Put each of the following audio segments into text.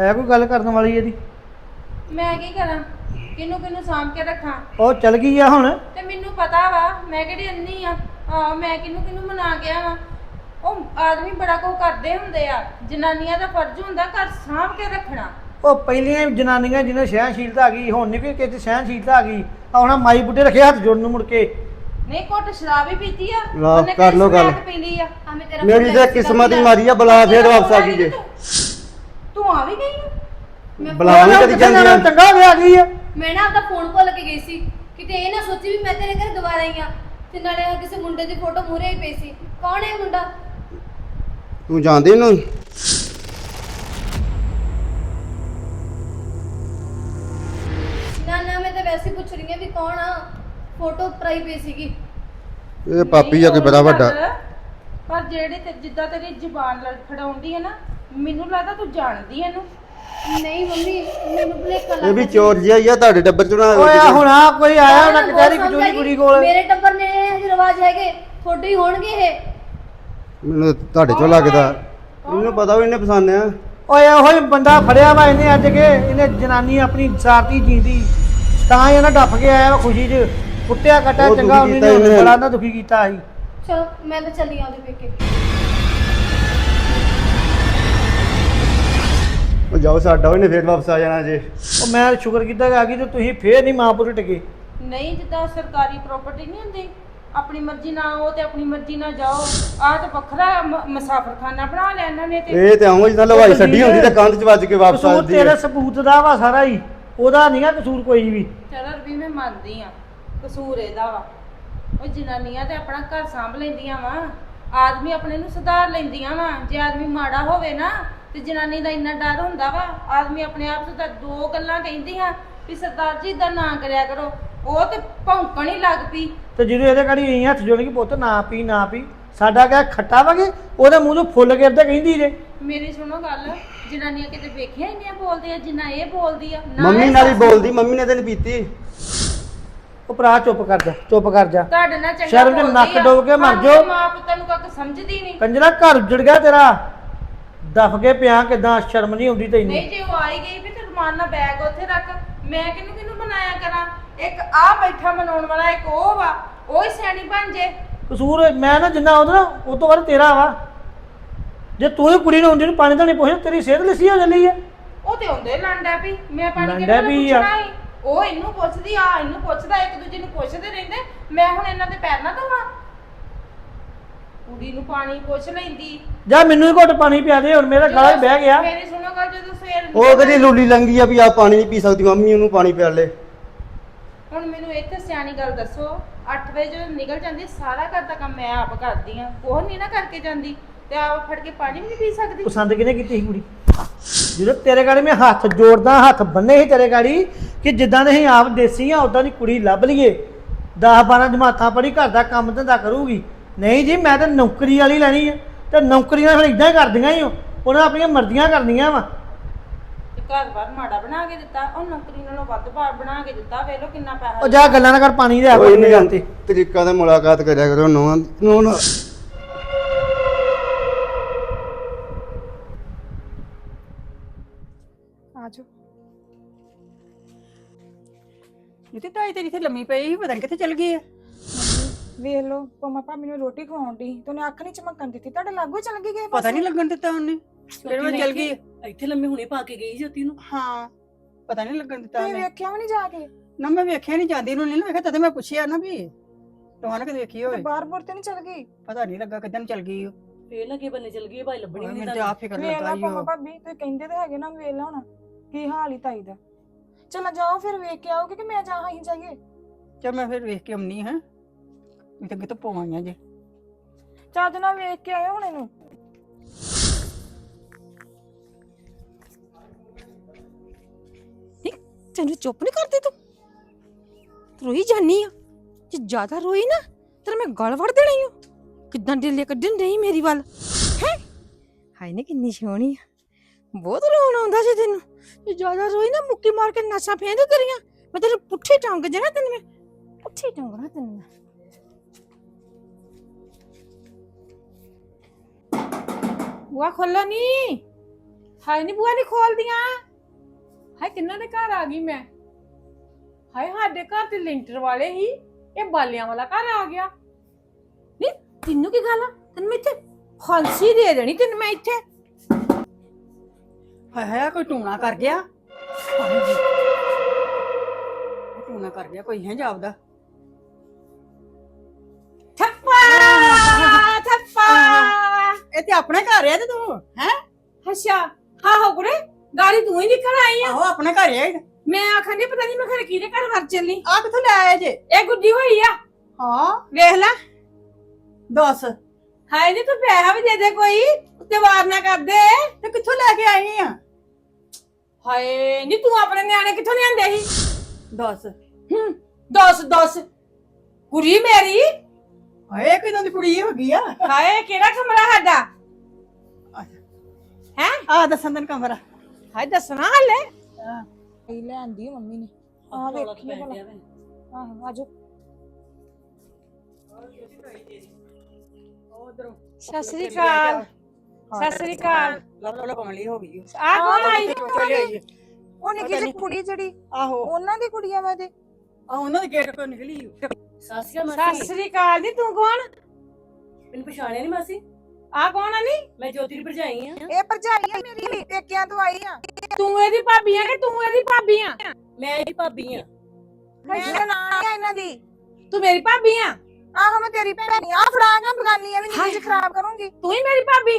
ਹੈ ਕੋਈ ਗੱਲ ਕਰਨ ਵਾਲੀ ਇਹਦੀ? ਮੈਂ ਕੀ ਕਰਾਂ? ਕਿਹਨੂੰ ਕਿਹਨੂੰ ਸਾਂਭ ਕੇ ਰੱਖਾਂ? ਉਹ ਚਲ ਗਈ ਆ ਹੁਣ। ਤੇ ਮੈਨੂੰ ਪਤਾ ਵਾ ਮੈਂ ਕਿਹੜੀ ਅੰਨੀ ਆ? ਆ ਮੈਂ ਕਿਹਨੂੰ ਕਿਹਨੂੰ ਮਨਾ ਗਿਆ ਵਾ? ਉਹ ਆਦਮੀ ਬੜਾ ਕੁਝ ਕਰਦੇ ਹੁੰਦੇ ਆ। ਜਨਾਨੀਆਂ ਦਾ ਫਰਜ਼ ਹੁੰਦਾ ਘਰ ਸਾਂਭ ਕੇ ਰੱਖਣਾ। ਉਹ ਪਹਿਲੀਆਂ ਹੀ ਜਨਾਨੀਆਂ ਜਿਹਨਾਂ ਸਹਿਣਸ਼ੀਲਤਾ ਆ ਗਈ ਹੁਣ ਨਹੀਂ ਕੋਈ ਕਿਸੇ 'ਚ ਸਹਿਣਸ਼ੀਲਤਾ ਆ ਗਈ ਆ ਹੁਣ ਆਹ ਮਾਈ ਬੁੱਢੇ ਰੱਖੇ ਹੱਥ ਜੋੜਨ ਨੂੰ ਮੁੜ ਕੇ। ਨਹੀਂ ਘੁੱਟ ਸ਼ਰਾਬ ਹੀ ਪੀਤੀ ਆ। ਲਓ, ਉਹਨੇ ਕਰ ਲਓ ਕਿਹੜੀ ਗੱਲ। ਸਮੈਕ ਪੀ ਲਈ ਆ। ਆ ਮੈਂ ਤੇਰਾ ਮੇਰੀ ਤਾਂ ਕਿਸਮਤ ਹੀ ਮਾਰੀ ਆ ਬਲਾ ਫੇਰ ਵਾਪਸ ਆ ਗਈ ਜੇ। ਤੂੰ ਆ ਵੀ ਗਈ ਆ? ਮੈਂ ਬੁਲਾ ਨਹੀਂ ਕਦੀ ਜਾਂਦੀ ਆ। ਚੰਗਾ ਹੋਇਆ ਗਈ ਆ। ਮੈਂ ਨਾ ਆਪਦਾ ਫੋਨ ਭੁੱਲ ਕੇ ਗਈ ਸੀ। ਕਿਤੇ ਇਹ ਨਾ ਸੋਚੀ ਵੀ ਮੈਂ ਤੇਰੇ ਘਰ ਦੁਬਾਰਾ ਆਈ ਆ। ਤੇ ਨਾਲੇ ਆਹ ਕਿਸੇ ਮੁੰਡੇ ਦੀ ਫੋਟੋ ਮੂਰੇ ਹੀ ਪਈ ਸੀ। ਕੌਣ ਹੈ ਇਹ ਮੁੰਡਾ? ਤੂੰ ਜਾਣਦੀ ਇਹਨੂੰ? ਨਾ ਨਾ ਮੈਂ ਤਾਂ ਵੈਸੇ ਹੀ ਪੁੱਛ ਰਹੀ ਹਾਂ ਵੀ ਕੌਣ ਆ? ਫੋਟੋ ਉੱਪਰ ਹੀ ਪਈ ਸੀਗੀ। ਇਹ ਪਾਪੀ ਆ ਕੋਈ ਬੜਾ ਵੱਡਾ। ਪਰ ਜਿਹੜੇ ਤੇ ਜਿੱਦਾਂ ਤੇਰੀ ਜ਼ੁਬਾਨ ਲੜਖੜਾਉਂਦੀ ਹੈ ਨਾ ਮੈਨੂੰ ਲੱਗਦਾ ਤੂੰ ਜਾਣਦੀ ਐ ਇਹਨੂੰ। ਨਹੀਂ ਮੰਮੀ ਮੈਨੂੰ ਭੁਲੇਖਾ ਲੱਗ ਇਹ ਵੀ ਚੋਰ ਜਿਹਾ ਹੀ ਆ ਤੁਹਾਡੇ ਡੱਬਰ ਚ ਨਾ ਓਏ ਆ ਹੁਣ ਆ ਕੋਈ ਆਇਆ ਉਹਨਾਂ ਕਚਹਿਰੀ ਕਚੂਰੀ ਕੁੜੀ ਕੋਲ। ਮੇਰੇ ਟੱਬਰ ਨੇ ਇਹ ਰਿਵਾਜ ਹੈਗੇ ਤੁਹਾਡੇ ਹੀ ਹੋਣਗੇ ਇਹ। ਮੈਨੂੰ ਤੁਹਾਡੇ ਚੋਂ ਲੱਗਦਾ। ਇਹਨੂੰ ਪਤਾ ਵੀ ਇਹਨੇ ਪਛਾਣਿਆ ਓਏ ਉਹੋ ਹੀ ਬੰਦਾ ਫੜਿਆ ਵਾ ਇਹਨੇ ਅੱਜ ਕੇ ਇਹਨੇ ਜਨਾਨੀ ਆਪਣੀ ਸਾਰਤੀ ਜੀਂਦੀ। ਤਾਂ ਹੀ ਉਹਨਾਂ ਡੱਫ ਕੇ ਆਇਆ ਵਾ ਖੁਸ਼ੀ 'ਚ। ਕੁੱਟਿਆ ਕੱਟਿਆ ਉਹ ਚੰਗਾ ਦੁਖੀ ਉਹਨੇ ਕੀਤਾ ਇਹਨੇ। ਬੜਾ ਨਾ ਦੁਖੀ ਕੀਤਾ ਸੀ। ਚਲੋ ਮੈਂ ਤਾਂ ਚੱਲੀ ਆਉਂਦੀ ਪੇਕੇ। ਉਹ ਜਾਓ ਸਾਡਾ ਉਹਨੇ ਫੇਰ ਵਾਪਸ ਆ ਜਾਣਾ ਜੇ। ਉਹ ਮੈਂ ਸ਼ੁਕਰ ਕੀਤਾ ਕਿ ਆ ਗਈ ਤੇ ਤੁਸੀਂ ਫੇਰ ਨਹੀਂ ਮਾਂ ਪੁੱਤ ਟਿਕੇ। ਨਹੀਂ ਜਿੱਦਾਂ ਸਰਕਾਰੀ ਪ੍ਰਾਪਰਟੀ ਨਹੀਂ ਹੁੰਦੀ ਆਪਣੀ ਮਰਜ਼ੀ ਨਾਲ ਆਓ ਤੇ ਆਪਣੀ ਮਰਜ਼ੀ ਨਾਲ ਜਾਓ। ਆਹ ਤਾਂ ਵੱਖਰਾ ਮ- ਮੁਸਾਫਰਖਾਨਾ ਬਣਾ ਲਿਆ ਇਹਨਾਂ ਨੇ ਤੇ ਇਹ ਤੇ ਆਉਂਗਾ ਜਿੱਦਾਂ ਲਵਾਈ ਛੱਡੀ ਹੁੰਦੀ ਤਾਂ ਕੰਧ ਚ ਵੱਜ ਕੇ ਵਾਪਸ ਆ ਕਸੂਰ ਜਾਂਦੀ ਤੇਰੇ ਹੈ। ਸਬੂਤ ਦਾ ਵਾ ਸਾਰਾ ਹੀ ਉਹਦਾ ਨਹੀਂਗਾ ਕਸੂਰ ਕੋਈ ਵੀ। ਚਲੋ ਵੀ ਮੈਂ ਮੰਨਦੀ ਆ ਕਸੂਰ ਇਹਦਾ ਵਾ। ਉਹ ਜਨਾਨੀਆਂ ਤੇ ਆਪਣਾ ਘਰ ਸੰਭ ਲੈਂਦੀਆਂ ਵਾ ਆਦਮੀ ਆਪਣੇ ਨੂੰ ਸੁਧਾਰ ਲੈਂਦੀਆਂ ਵਾ ਜੇ ਆਦਮੀ ਮਾੜਾ ਹੋਵੇ ਨਾ ਤੇ ਜਨਾਨੀ ਦਾ ਇੰਨਾ ਡਰ ਹੁੰਦਾ ਵਾ ਆਦਮੀ ਆਪਣੇ ਆਪ ਤੋਂ ਤਾਂ ਦੋ ਗੱਲਾਂ ਕਹਿੰਦੀਆਂ ਵੀ ਸਰਦਾਰ ਜੀ ਦਾ ਨਾਂ ਕਰਿਆ ਕਰੋ। ਉਹ ਤੇ ਭੌਂਕਣ ਹੀ ਲੱਗ ਪਈ। ਤੇ ਜਦੋਂ ਇਹਦੇ ਕਾੜੀ ਇਹ ਹੱਥ ਜੋੜ ਕੇ ਪੁੱਤ ਨਾ ਪੀ ਨਾ ਪੀ ਸਾਡਾ ਕਿਆ ਖੱਟਾ ਵਗੇ ਉਹਦੇ ਮੂੰਹ ਤੋਂ ਫੁੱਲ ਗਿਰਦੇ ਕਹਿੰਦੀ ਜੇ। ਮੇਰੀ ਸੁਣੋ ਗੱਲ ਜਨਾਨੀਆਂ ਕਿਤੇ ਵੇਖਿਆ ਇੰਨੀਆਂ ਬੋਲਦੀਆਂ ਜਿੰਨਾ ਇਹ ਬੋਲਦੀ ਆ ਨਾ ਮੰਮੀ ਇਹ ਨਾਲ ਹੀ ਸੱਸ- ਬੋਲਦੀ ਮੰਮੀ ਨੇ ਤਾਂ ਨਹੀਂ ਪੀਤੀ। ਉਹ ਭਰਾ ਚੁੱਪ ਕਰ ਜਾ ਚੁੱਪ ਕਰ ਜਾ। ਤੁਹਾਡੇ ਨਾਲ ਚੰਗਾ ਸ਼ਰਮ ਬੋਲਦੀ ਨੱਕ ਆ। ਡੋਬ ਕੇ ਮਰ ਸਾਨੂੰ ਜਾਓ। ਮਾਂ ਪੁੱਤਾਂ ਨੂੰ ਕੱਖ ਸਮਝਦੀ ਨਹੀਂ ਕੰਜਰਾ ਘਰ ਉੱਜੜ ਗਿਆ ਤੇਰਾ। ਦਫ ਕੇ ਪਿਆ ਕਿਦਾਂ ਸ਼ਰਮ ਨਹੀਂ ਆਉਂਦੀ ਤੈਨੂੰ? ਨਹੀਂ ਜੇ ਉਹ ਆਈ ਗਈ ਵੀ ਤੇ ਰਮਾਨ ਨਾਲ ਬੈਗ ਉੱਥੇ ਰੱਖ ਮੈਂ ਕਿਹਨੂੰ ਕਿਹਨੂੰ ਬਣਾਇਆ ਕਰਾਂ? ਇੱਕ ਆ ਬੈਠਾ ਮਨਾਉਣ ਵਾਲਾ ਇੱਕ ਉਹ ਵਾ ਉਹ ਹੀ ਸਿਆਣੀ ਬਣ ਜੇ। ਕਸੂਰ ਮੈਂ ਨਾ ਜਿੰਨਾ ਉਹਦਾ ਨਾ ਉਹ ਤੋਂ ਵੱਧ ਤੇਰਾ ਵਾ। ਜੇ ਤੂੰ ਹੀ ਕੁੜੀ ਨੂੰ ਹੁੰਦੀ ਨੂੰ ਪਾਣੀ ਨਹੀਂ ਪੁੱਛਿਆ ਤੇਰੀ ਸਿਹਤ ਲਿਸੀ ਹੋ ਜਾਂਦੀ ਹੈ ਉਹ ਤੇ ਹੁੰਦੇ ਲੰਡਾ ਵੀ ਮੈਂ ਪਾਣੀ ਲੰਡਾ ਕਿਹਨਾਂ ਨੂੰ ਵੀ ਆ। ਪੁੱਛਣਾ ਸੀ? ਉਹ ਇਹਨੂੰ ਪੁੱਛਦੀ ਆ ਇਹਨੂੰ ਪੁੱਛਦਾ ਇੱਕ ਦੂਜੇ ਨੂੰ ਪੁੱਛਦੇ ਰਹਿੰਦੇ। ਮੈਂ ਹੁਣ ਇਹਨਾਂ ਦੇ ਪੈਰ ਨਾ ਧੋਵਾਂ। ਕੁੜੀ ਨੂੰ ਪਾਣੀ ਪੁੱਛ ਲੈਂਦੀ। ਜਾ ਮੈਨੂੰ ਹੀ ਘੁੱਟ ਪਾਣੀ ਪਿਆ ਦੇ ਹੁਣ ਮੇਰਾ ਗਲਾ ਬਹਿ ਗਿਆ। ਮੇਰੀ ਸੁਣੋ ਗੱਲ ਜਦੋਂ ਸਵੇਰ ਉਹ ਕਦੀ ਲੂਲੀ ਲੰਗੀ ਆ ਵੀ ਆ ਪਾਣੀ ਨਹੀਂ ਪੀ ਸਕਦੀ ਮੰਮੀ ਉਹਨੂੰ ਪਾਣੀ ਪਿਆ ਲੈ। ਹੁਣ ਮੈਨੂੰ ਇੱਥੇ ਸਿਆਣੀ ਗੱਲ ਦੱਸੋ 8 ਵਜੇ ਜਦੋਂ ਨਿਕਲ ਜਾਂਦੀ ਸਾਰਾ ਘਰ ਦਾ ਕੰਮ ਮੈਂ ਆਪ ਕਰਦੀ ਆ ਉਹ ਨਹੀਂ ਨਾ ਕਰਕੇ ਜਾਂਦੀ ਤੇ ਆਪ ਫੜ ਕੇ ਪਾਣੀ ਵੀ ਨਹੀਂ ਪੀ ਸਕਦੀ। ਪਸੰਦ ਕਿਹਨੇ ਕੀਤੀ ਸੀ ਕੁੜੀ? ਜਦੋਂ ਤੇਰੇ ਗਾੜੀ ਮੈਂ ਹੱਥ ਜੋੜਦਾ ਹੱਥ ਬੰਨੇ ਸੀ ਤੇਰੇ ਗਾੜੀ ਕਿ ਜਿੱਦਾਂ ਦੇ ਅਸੀਂ ਆਪ ਦੇਸੀ ਆ ਉਦਾਂ ਦੀ ਕੁੜੀ ਲੱਭ ਲਈਏ। 10 12 ਜਮਾਤਾਂ ਪੜੀ ਘਰ ਦਾ ਕੰਮ ਧੰਦਾ ਕਰੂਗੀ। ਨਹੀਂ ਜੀ ਮੈਂ ਤਾਂ ਨੌਕਰੀ ਵਾਲੀ ਲੈਣੀ ਆ। ਤੇ ਨੌਕਰੀਆਂ ਫਿਰ ਇਦਾਂ ਹੀ ਕਰਦੀਆਂ ਹੀ ਉਹ। ਉਹਨਾਂ ਆਪਣੀਆਂ ਮਰਜ਼ੀਆਂ ਕਰਨੀਆਂ ਵਾ। ਤੇ ਘਰ-ਬਾਰ ਮਾੜਾ ਬਣਾ ਕੇ ਦਿੱਤਾ ਉਹ ਨੌਕਰੀ ਨਾਲੋਂ ਵੱਧ ਬਾਰ ਬਣਾ ਕੇ ਦਿੱਤਾ ਵੇਖ ਲਓ ਕਿੰਨਾ ਪੈਸਾ ਉਹ ਜਾ ਗੱਲਾਂ ਨਾ ਕਰ ਪਾਣੀ ਦੇ ਕੋਈ ਆਪਣੇ ਨਹੀਂ ਤੇ ਤਰੀਕਾ ਦਾ ਮੁਲਾਕਾਤ ਕਰਿਆ ਕਰੋ ਨੋਂ ਨੋਂ ਆਜੋ। ਇਹ ਤੇ ਤਾਈ ਤੇਰੀ ਇੱਥੇ ਲੰਮੀ ਪਈ ਸੀ ਪਤਾ ਨੀ ਕਿੱਥੇ ਚਲ ਗਈ ਆ। ਵੇਖ ਲੋ ਪਮਾ ਭਾਬੀ ਨੂੰ ਰੋਟੀ ਖਵਾਉਣ ਦੀ ਤੇ ਉਹਨੇ ਅੱਖ ਨਹੀਂ ਚਮਕਣ ਦਿੱਤੀ। ਤੁਹਾਡੇ ਲਾਗੂ ਚਲ ਗਈ ਗਏ ਪਤਾ ਨਹੀਂ ਲੱਗਣ ਦਿੱਤਾ ਉਹਨੇ। ਫਿਰ ਉਹ ਚਲ ਗਈ। ਇੱਥੇ ਲੰਮੇ ਹੁਣੇ ਪਾ ਕੇ ਗਈ ਜੋਤੀ ਨੂੰ। ਹਾਂ ਪਤਾ ਨਹੀਂ ਲੱਗਣ ਦਿੱਤਾ ਤੁਸੀਂ ਉਹਨੇ। ਵੇਖਿਆ ਵੀ ਨਹੀਂ ਜਾ ਕੇ? ਨਾ ਮੈਂ ਵੇਖਿਆ ਨਹੀਂ ਜਾਂਦੀ ਨੂੰ ਨਹੀਂ ਨਾ ਵੇਖਿਆ ਤਦੇ ਮੈਂ ਪੁੱਛਿਆ ਨਾ ਵੀ ਤੁਹਾਨੂੰ ਕਿਤੇ ਵੇਖੀ ਹੋਵੇ ਤੇ ਬਾਹਰ ਬੁਰ ਤੇ ਨਹੀਂ ਚਲ ਗਈ? ਪਤਾ ਨਹੀਂ ਲੱਗਾ ਕਿਦਾਂ ਚਲ ਗਈ ਉਹ। ਫੇਰ ਲੱਗੇ ਬੰਨੇ ਚਲ ਗਈ ਭਾਈ ਲੱਭਣੀ ਨਹੀਂ ਮੈਨੂੰ ਤੇ ਆਪ ਫਿਕਰ ਵੇਖ ਲੱਗਾ ਲਾ ਈ ਪਮਾ ਉਹ। ਭਾਬੀ ਤੁਸੀਂ ਕਹਿੰਦੇ ਤੇ ਹੈਗੇ ਨਾ ਵੇਖ ਲਾ ਹੁਣ ਕੀ ਹਾਲ ਹੀ ਤਾਈ ਦਾ। ਚਲ ਜਾਓ ਫਿਰ ਵੇਖ ਕੇ ਆਓਗੇ ਕਿ ਮੈਂ ਜਾ ਹੀ ਜਾਈਏ? ਚਲ ਮੈਂ ਫਿਰ ਵੇਖ ਕੇ ਆਉਣੀ ਹਾਂ। ਮੈਂ ਤਾਂ ਕਿਤੇ ਪਵਾਈਆਂ ਜੇ। ਚੱਜ ਨਾਲ ਵੇਖ ਕੇ ਆਇਓ ਹੁਣ ਇਹਨੂੰ। ਤੈਨੂੰ ਚੁੱਪ ਨਹੀਂ ਕਰਦੀ ਤੂੰ? ਤੂੰ ਰੋਈ ਜਾਨੀ ਆ। ਜੇ ਜ਼ਿਆਦਾ ਰੋਈ ਨਾ ਤੇਰਾ ਮੈਂ ਗਲ ਵੜ ਦੇਣਾ ਓ ਕਿੱਦਾਂ ਡੇਲੇ ਕੱਢਣ ਨਹੀਂ ਮੇਰੀ ਵੱਲ? ਹੈ? ਹਾਏ ਨੇ ਕਿੰਨੀ ਸੋਹਣੀ ਆ। ਬਹੁਤ ਰੋਣ ਆਉਂਦਾ ਸੀ ਤੈਨੂੰ। ਜੇ ਜ਼ਿਆਦਾ ਰੋਈ ਨਾ ਮੁੱਕੀ ਮਾਰ ਕੇ ਨਸਾਂ ਫੇਂਦ ਕਰੀਆਂ। ਮੈਂ ਤੈਨੂੰ ਪੁੱਠੀ ਟੰਗ ਜਣਾ ਤੈਨੂੰ ਮੈਂ। ਪੁੱਠੀ ਟੰਗਣਾ ਤੈਨੂੰ ਮੈਂ। ਬੂਆ ਖੋਲੋ ਨੀ। ਹਾਏ ਨਹੀਂ ਬੂਆ ਨਹੀਂ ਖੋਲਦੀਆਂ। ਹਾਏ ਕਿੰਨਾ ਦੇ ਘਰ ਆ ਗਈ ਮੈਂ। ਹਾਏ ਸਾਡੇ ਘਰ ਤੇ ਲੈਂਟਰ ਵਾਲੇ ਹੀ, ਇਹ ਬਾਲਿਆਂ ਵਾਲਾ ਘਰ ਆ ਗਿਆ। ਨਹੀਂ ਤੈਨੂੰ ਕੀ ਗੱਲ ਆ? ਤੈਨੂੰ ਮੈਂ ਇੱਥੇ ਫਾਂਸੀ ਦੇ ਦੇਣੀ, ਤੈਨੂੰ ਮੈਂ ਇੱਥੇ। ਹਾਏ ਹਾਏ ਕੋਈ ਟੂਣਾ ਕਰ ਗਿਆ। ਹਾਂਜੀ ਟੂਣਾ ਕਰ ਗਿਆ ਕੋਈ, ਹੈ ਜਾਪਦਾ। ਇਹ ਤੇ ਆਪਣੇ ਘਰ ਆ ਤੇ ਤੂੰ ਹੈ? ਅੱਛਾ। ਹਾਂ ਹੋ ਕੁੜੇ ਗਾੜੀ ਤੂੰ ਹੀ ਨਿਕਲ ਆਈ ਆ। ਆਹੋ ਆਪਣੇ ਘਰ ਆ ਮੈਂ ਆਖਣ ਨਹੀਂ ਪਤਾ ਨਹੀਂ ਮੈਂ ਘਰ ਕਿਹਦੇ ਘਰ ਵਰ ਚੱਲੀ। ਆ ਕਿੱਥੋਂ ਲੈ ਆਏ ਜੇ? ਇਹ ਗੁੱਡੀ ਹੋਈ ਆ। ਹਾਂ। ਵੇਖ ਲੈ। ਦੱਸ। ਹਾਏ ਨਹੀਂ ਤੂੰ ਪੈਸਾ ਵੀ ਦੇ ਦੇ ਕੋਈ ਉੱਤੇ ਵਾਰ ਨਾ ਕਰ ਦੇ। ਤੇ ਕਿੱਥੋਂ ਲੈ ਕੇ ਆਈ ਆ? ਹਾਏ ਨਹੀਂ ਤੂੰ ਆਪਣੇ ਨਿਆਣੇ ਕਿੱਥੋਂ ਲਿਆਂਦੇ ਸੀ? ਦੱਸ। ਹੂੰ ਦੱਸ ਦੱਸ। ਕੁੜੀ ਮੇਰੀ ਹਾਏ ਕਿਦਾਂ ਦੀ ਕੁੜੀ ਹੋ ਗਈ ਆ? ਹਾਏ ਕਿਹੜਾ ਕਮਰਾ ਸਾਡਾ? ਹੈ? ਆ ਦੱਸਣ ਤੈਨੂੰ ਕਮਰਾ। ਹਾਏ ਦੱਸਣਾ ਹਲੇ? ਇਹ ਲੈ ਆਂਦੀ ਆ ਮੰਮੀ ਨੇ। ਆ ਵੇਖੀ ਭਲਾ। ਆਹੋ ਆਜੋ। ਸਤਿ ਸ੍ਰੀ ਅਕਾਲ। ਸਤਿ ਸ੍ਰੀ ਅਕਾਲ। ਲੱਭ ਲੱਭ ਕਮਲੀ ਹੋ ਗਈ। ਆ ਕੌਣ ਆਈ? ਚਲੇ ਆਈ ਉਹ ਨਿੱਕੀ ਜਿਹੀ ਕੁੜੀ ਜਿਹੜੀ? ਆਹੋ। ਉਹਨਾਂ ਦੀ ਕੁੜੀਆਂ ਵਾ ਤੇ ਆ ਉਹਨਾਂ ਦੇ ਗੇਟ ਤੋਂ ਨਿਕਲੀ ਸਾਸਿਆ ਸਤਿ ਮਾਸੀ। ਸ੍ਰੀ ਅਕਾਲ ਜੀ ਤੂੰ ਕੌਣ? ਮੈਨੂੰ ਪਛਾਣਿਆ ਨਹੀਂ ਮਾਸੀ। ਆ ਕੌਣ ਆ ਨੀ? ਮੈਂ ਜੋਤੀ ਦੀ ਭਰਜਾਈ ਆ। ਇਹ ਭਰਜਾਈ ਆ ਮੇਰੀ ਪੇਕਿਆਂ ਤੋਂ ਆਈ ਆ। ਤੂੰ ਇਹਦੀ ਭਾਬੀ ਆ ਕਿ ਤੂੰ ਇਹਦੀ ਭਾਬੀ ਆ? ਮੈਂ ਇਹਦੀ ਭਾਬੀ ਆ। ਮੇਰਾ ਨਾਂ ਆ ਇਹਨਾਂ ਦੀ। ਤੂੰ ਮੇਰੀ ਭਾਬੀ ਆ? ਆਹੋ ਮੈਂ ਤੇਰੀ ਭੈਣੀ ਆ। ਫੜਾਂਗਾ ਬਗਾਨੀ ਆ ਵੀ ਨਿੱਕੀ ਜਿਹੀ ਖਰਾਬ ਕਰੂੰਗੀ। ਤੂੰ ਹੀ ਮੇਰੀ ਭਾਬੀ?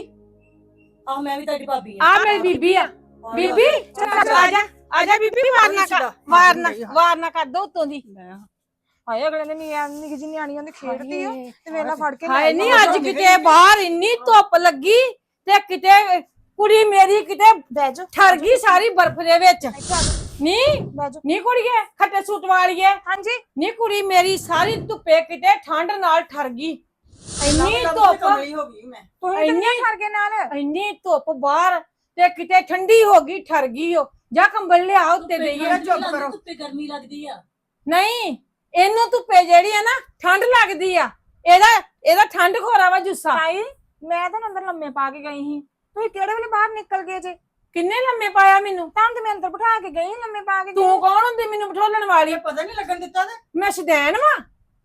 ਆਹ ਮੈਂ ਵੀ ਤੁਹਾਡੀ ਭਾਬੀ ਆ। ਆ ਮੇਰੀ ਬੀਬੀ ਆ। ਬੀਬੀ? ਚੱਲ ਆ ਜਾ ਆ ਜਾ ਬੀਬੀ ਵਾਰ ਨਾ ਕਰ ਵਾਰ ਨਾ ਵਾਰ ਨਾ ਕਰ ਦੋ ਉਤੋਂ ਦੀ। ਹਾਏ ਅਗਲੇ ਨੇ ਨੀ ਨਿੱਕੀ ਜਿਹੀ ਨਿਆਣੀ ਉਹਨੇ ਖੇਡਦੀ ਆ ਤੇ ਵੇਲਾ ਫੜ ਕੇ ਹਾਏ ਨਹੀਂ। ਅੱਜ ਕਿਤੇ ਬਾਹਰ ਇੰਨੀ ਧੁੱਪ ਲੱਗੀ ਤੇ ਕਿਤੇ ਕੁੜੀ ਮੇਰੀ ਕਿਤੇ ਬਹਿ ਜਾ। ਠਰ ਗਈ ਸਾਰੀ ਬਰਫ਼ ਦੇ ਵਿੱਚ। ਨਹੀਂ ਬਹਿ ਜਾ। ਨੀ ਕੁੜੀਏ ਖੱਟੇ ਸੂਟ ਵਾਲੀਏ ਹਾਂਜੀ। ਨੀ ਕੁੜੀ ਮੇਰੀ ਸਾਰੀ ਧੁੱਪੇ ਕਿਤੇ ਠੰਡ ਨਾਲ ਠਰ ਗਈ। ਇੰਨੀ ਧੁੱਪ ਹੋ ਗਈ ਮੈਂ। ਤੁਸੀਂ ਕਿੰਨੇ ਠਰ ਗਏ ਨਾਲ? ਇੰਨੀ ਧੁੱਪ ਬਾਹਰ ਤੇ ਕਿਤੇ ਠੰਡੀ ਹੋ ਗਈ ਠਰ ਗਈ ਉਹ। ਜਾ ਕੰਬਲ ਲਿਆ ਉੱਤੇ ਧੁੱਪੇ ਦੇਈਏ। ਚੁੱਪ ਕਰੋ। ਧੁੱਪੇ ਗਰਮੀ ਲੱਗਦੀ ਆ। ਨਹੀਂ ਇਹਨੂੰ ਧੁੱਪੇ ਜਿਹੜੀ ਆ ਨਾ ਠੰਡ ਲੱਗਦੀ ਆ। ਇਹਦਾ ਇਹਦਾ ਠੰਡ ਖੋਰਾ ਵਾ ਜੁੱਸਾ। ਤਾਈ ਮੈਂ ਤਾਂ ਅੰਦਰ ਲੰਮੇ ਪਾ ਕੇ ਗਈ ਸੀ। ਤੁਸੀਂ ਕਿਹੜੇ ਵੇਲੇ ਬਾਹਰ ਨਿਕਲ ਗਏ ਜੇ? ਕਿੰਨੇ ਲੰਮੇ ਪਾਇਆ ਮੈਨੂੰ? ਤਾਂ ਤੇ ਮੈਂ ਅੰਦਰ ਬਿਠਾ ਕੇ ਗਈ ਲੰਮੇ ਪਾ ਕੇ ਤੂੰ। ਕੌਣ ਹੁੰਦੀ ਮੈਨੂੰ ਬਿਠੋਲਣ ਵਾਲੀ? ਪਤਾ ਨਹੀਂ ਲੱਗਣ ਦਿੱਤਾ ਤੇ। ਮੈਂ ਸ਼ਦੈਨ ਵਾਂ।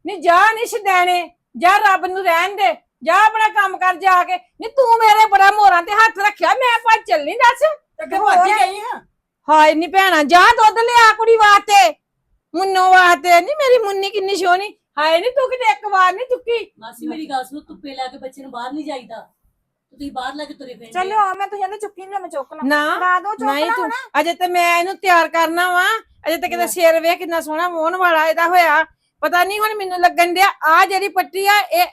ਨਹੀਂ ਜਾ ਨਹੀਂ ਸ਼ਦੈਣੇ। ਜਾ ਰੱਬ ਨੂੰ ਰਹਿਣ ਦੇ। ਜਾ ਆਪਣਾ ਕੰਮ ਕਰ ਜਾ ਕੇ। ਨਹੀਂ ਤੂੰ ਮੇਰੇ ਬੜਾ ਮੋਰਾਂ ਤੇ ਹੱਥ ਰੱਖਿਆ। ਮੈਂ ਭੱਜ ਚੱਲਣੀ ਦੱਸ। ਤੇ ਅੱਗੇ ਭੱਜ ਗਈ ਹਾਂ। ਹਾਏ ਨਹੀਂ ਭੈਣਾ ਜਾ ਦੁੱਧ ਲਿਆ ਕੁੜੀ ਵਾਸਤੇ। ਮੁੰਨੋ ਵਾਸਤੇ ਨਹੀਂ ਮੇਰੀ ਮੁੰਨੀ ਕਿੰਨੀ ਸੋਹਣੀ। ਹਾਏ ਨਹੀਂ ਤੂੰ ਕਿਤੇ ਇੱਕ ਵਾਰ ਨਹੀਂ ਚੁੱਕੀ। ਮਾਸੀ ਮੇਰੀ ਗੱਲ ਸੁਣੋ ਧੁੱਪੇ ਲੈ ਕੇ ਬੱਚੇ ਨੂੰ ਬਾਹਰ ਨਹੀਂ ਜਾਈਦਾ। ਤੁਸੀਂ ਬਾਹਰ ਲੈ ਕੇ ਤੁਰੇ ਫਿਰਦੇ। ਚੱਲੋ ਆ ਮੈਂ ਤੁਸੀਂ ਕਹਿੰਦੇ ਚੁੱਕੀ ਨਹੀਂ ਮੈਂ ਚੁੱਕ ਲਾਂ। ਨਾ ਦੋ ਚੁੱਕ ਨਹੀਂ ਲਾਂ ਤੂੰ ਅਜੇ ਤੇ ਮੈਂ ਇਹਨੂੰ ਤਿਆਰ ਕਰਨਾ ਵਾ। ਅਜੇ ਤੇ ਕਿਤੇ ਸਿਰ ਵੇ ਕਿੰਨਾ ਸੋਹਣਾ ਮੋਹਣ ਵਾਲਾ ਇਹਦਾ ਹੋਇਆ। ਪਤਾ ਨਹੀਂ ਹੁਣ ਮੈਨੂੰ ਲੱਗਣ ਡਿਆ ਆ ਜਿਹੜੀ ਪੱਟੀ ਆ ਇਹ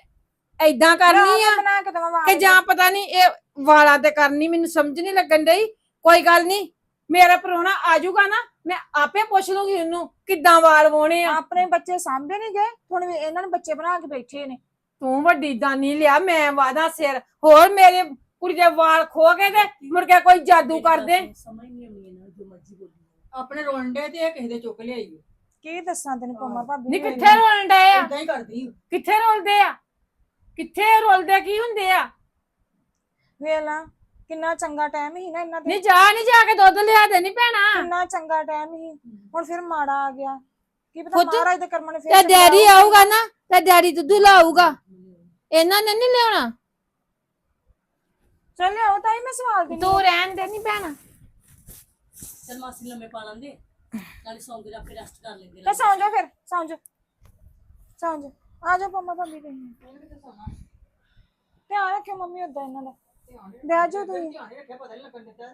ਐਦਾਂ ਕਰਨੀ ਆ ਕੇ ਜਾਂ ਪਤਾ ਨਹੀਂ ਇਹ ਵਾਲਾਂ ਤੇ ਕਰਨੀ ਮੈਨੂੰ ਸਮਝ ਨਹੀਂ ਲੱਗਣ ਡਈ। ਕੋਈ ਗੱਲ ਨਹੀਂ ਮੇਰਾ ਪ੍ਰਾਹੁਣਾ ਆ ਜਾਊਗਾ ਨਾ। ਮੈਂ ਆਪੇ ਪੁੱਛ ਲੂੰਗੀ ਉਹਨੂੰ ਕਿੱਦਾਂ ਵਾਲ ਵਾਉਣੇ ਆ। ਆਪਣੇ ਬੱਚੇ ਸਾਂਭੇ ਨਹੀਂ ਗਏ? ਹੁਣ ਵੀ ਇਹਨਾਂ ਨੇ ਬੱਚੇ ਬਣਾ ਕੇ ਬੈਠੇ ਨੇ। ਤੂੰ ਵੱਡੀ ਦਾਨੀ ਲਿਆ ਮੈਂ ਵਾਦਾ ਸਿਰ। ਹੋਰ ਮੇਰੇ ਕੁੜੀ ਦੇ ਵਾਲ ਖੋ ਕੇ ਤੇ ਮੁੜ ਕੇ ਕੋਈ ਜਾਦੂ ਕਰ ਦੇ ਸਮਝ ਨਹੀਂ ਆਉਂਦੀ ਇਹਨਾਂ ਨੂੰ ਜੋ ਮਰਜ਼ੀ ਬੋਲੀ ਆਪਣੇ ਰੋਂਡੇ ਤੇ ਇਹ ਕਿਸੇ ਦੇ ਚੁੱਕ ਲਿਆਈ ਕੀ ਦੱਸਾਂ ਤੈਨੂੰ ਪੰਮਾ ਭਾਬੀ ਨਹੀਂ ਕਿੱਥੇ ਡਏ ਆ? ਇਦਾਂ ਹੀ ਕਰਦੀ ਕਿੱਥੇ ਰੋਲਦੇ ਆ? ਕਿੱਥੇ ਰੋਲਦੇ ਕੀ ਹੁੰਦੇ ਆ? ਵੇਖ ਲਾ ਕਿੰਨਾ ਚੰਗਾ ਟਾਈਮ ਸੀ ਨਾ ਇਹਨਾਂ ਦੇ। ਨਹੀਂ ਜਾ ਨਹੀਂ ਜਾ ਕੇ ਦੁੱਧ ਲਿਆ ਦੇ ਨਹੀਂ ਭੈਣਾ। ਕਿੰਨਾ ਚੰਗਾ ਟਾਈਮ ਸੀ। ਹੁਣ ਫਿਰ ਮਾੜਾ ਆ ਗਿਆ। ਕੀ ਪਤਾ ਮਹਾਰਾਜ ਦੇ ਕਰਮਾਂ ਨੇ ਫਿਰ ਤੇ ਚੰਗਾ ਡੈਡੀ। ਆਊਗਾ ਨਾ ਤੇ ਡੈਡੀ ਦੁੱਧ ਲਾਊਗਾ। ਇਹਨਾਂ ਨੇ ਨਹੀਂ ਲਿਆਉਣਾ। ਚੱਲ ਆਓ ਤਾਈ ਮੈਂ ਸਵਾਲ ਦਿੰਦੀ ਤੂੰ ਰਹਿਣ ਦੇ ਨਹੀਂ ਭੈਣਾ। ਚਲ ਮਾਸੀ ਲੰਮੇ ਪਾ ਲੈਂਦੇ ਨਾਲੇ ਸੌਂ ਕੇ ਆਪੇ ਰੈਸਟ ਕਰ ਲੈਂਦੇ ਤੇ ਸੌਂ ਜਾਓ ਫਿਰ ਸੌਂ ਜਾਓ। ਸੌਂ ਜਾਓ। ਆ ਪੰਮਾ ਭਾਬੀ ਦੇ ਧਿਆਨ ਰੱਖਿਓ ਮੰਮੀ ਉਦਾਂ ਇਹਨਾਂ ਦਾ। ਬਹਿ ਜਾਓ ਤੁਸੀਂ ਧਿਆਨ ਰੱਖਿਆ ਪਤਾ ਨਹੀਂ ਲੱਗਣ ਦਿੱਤਾ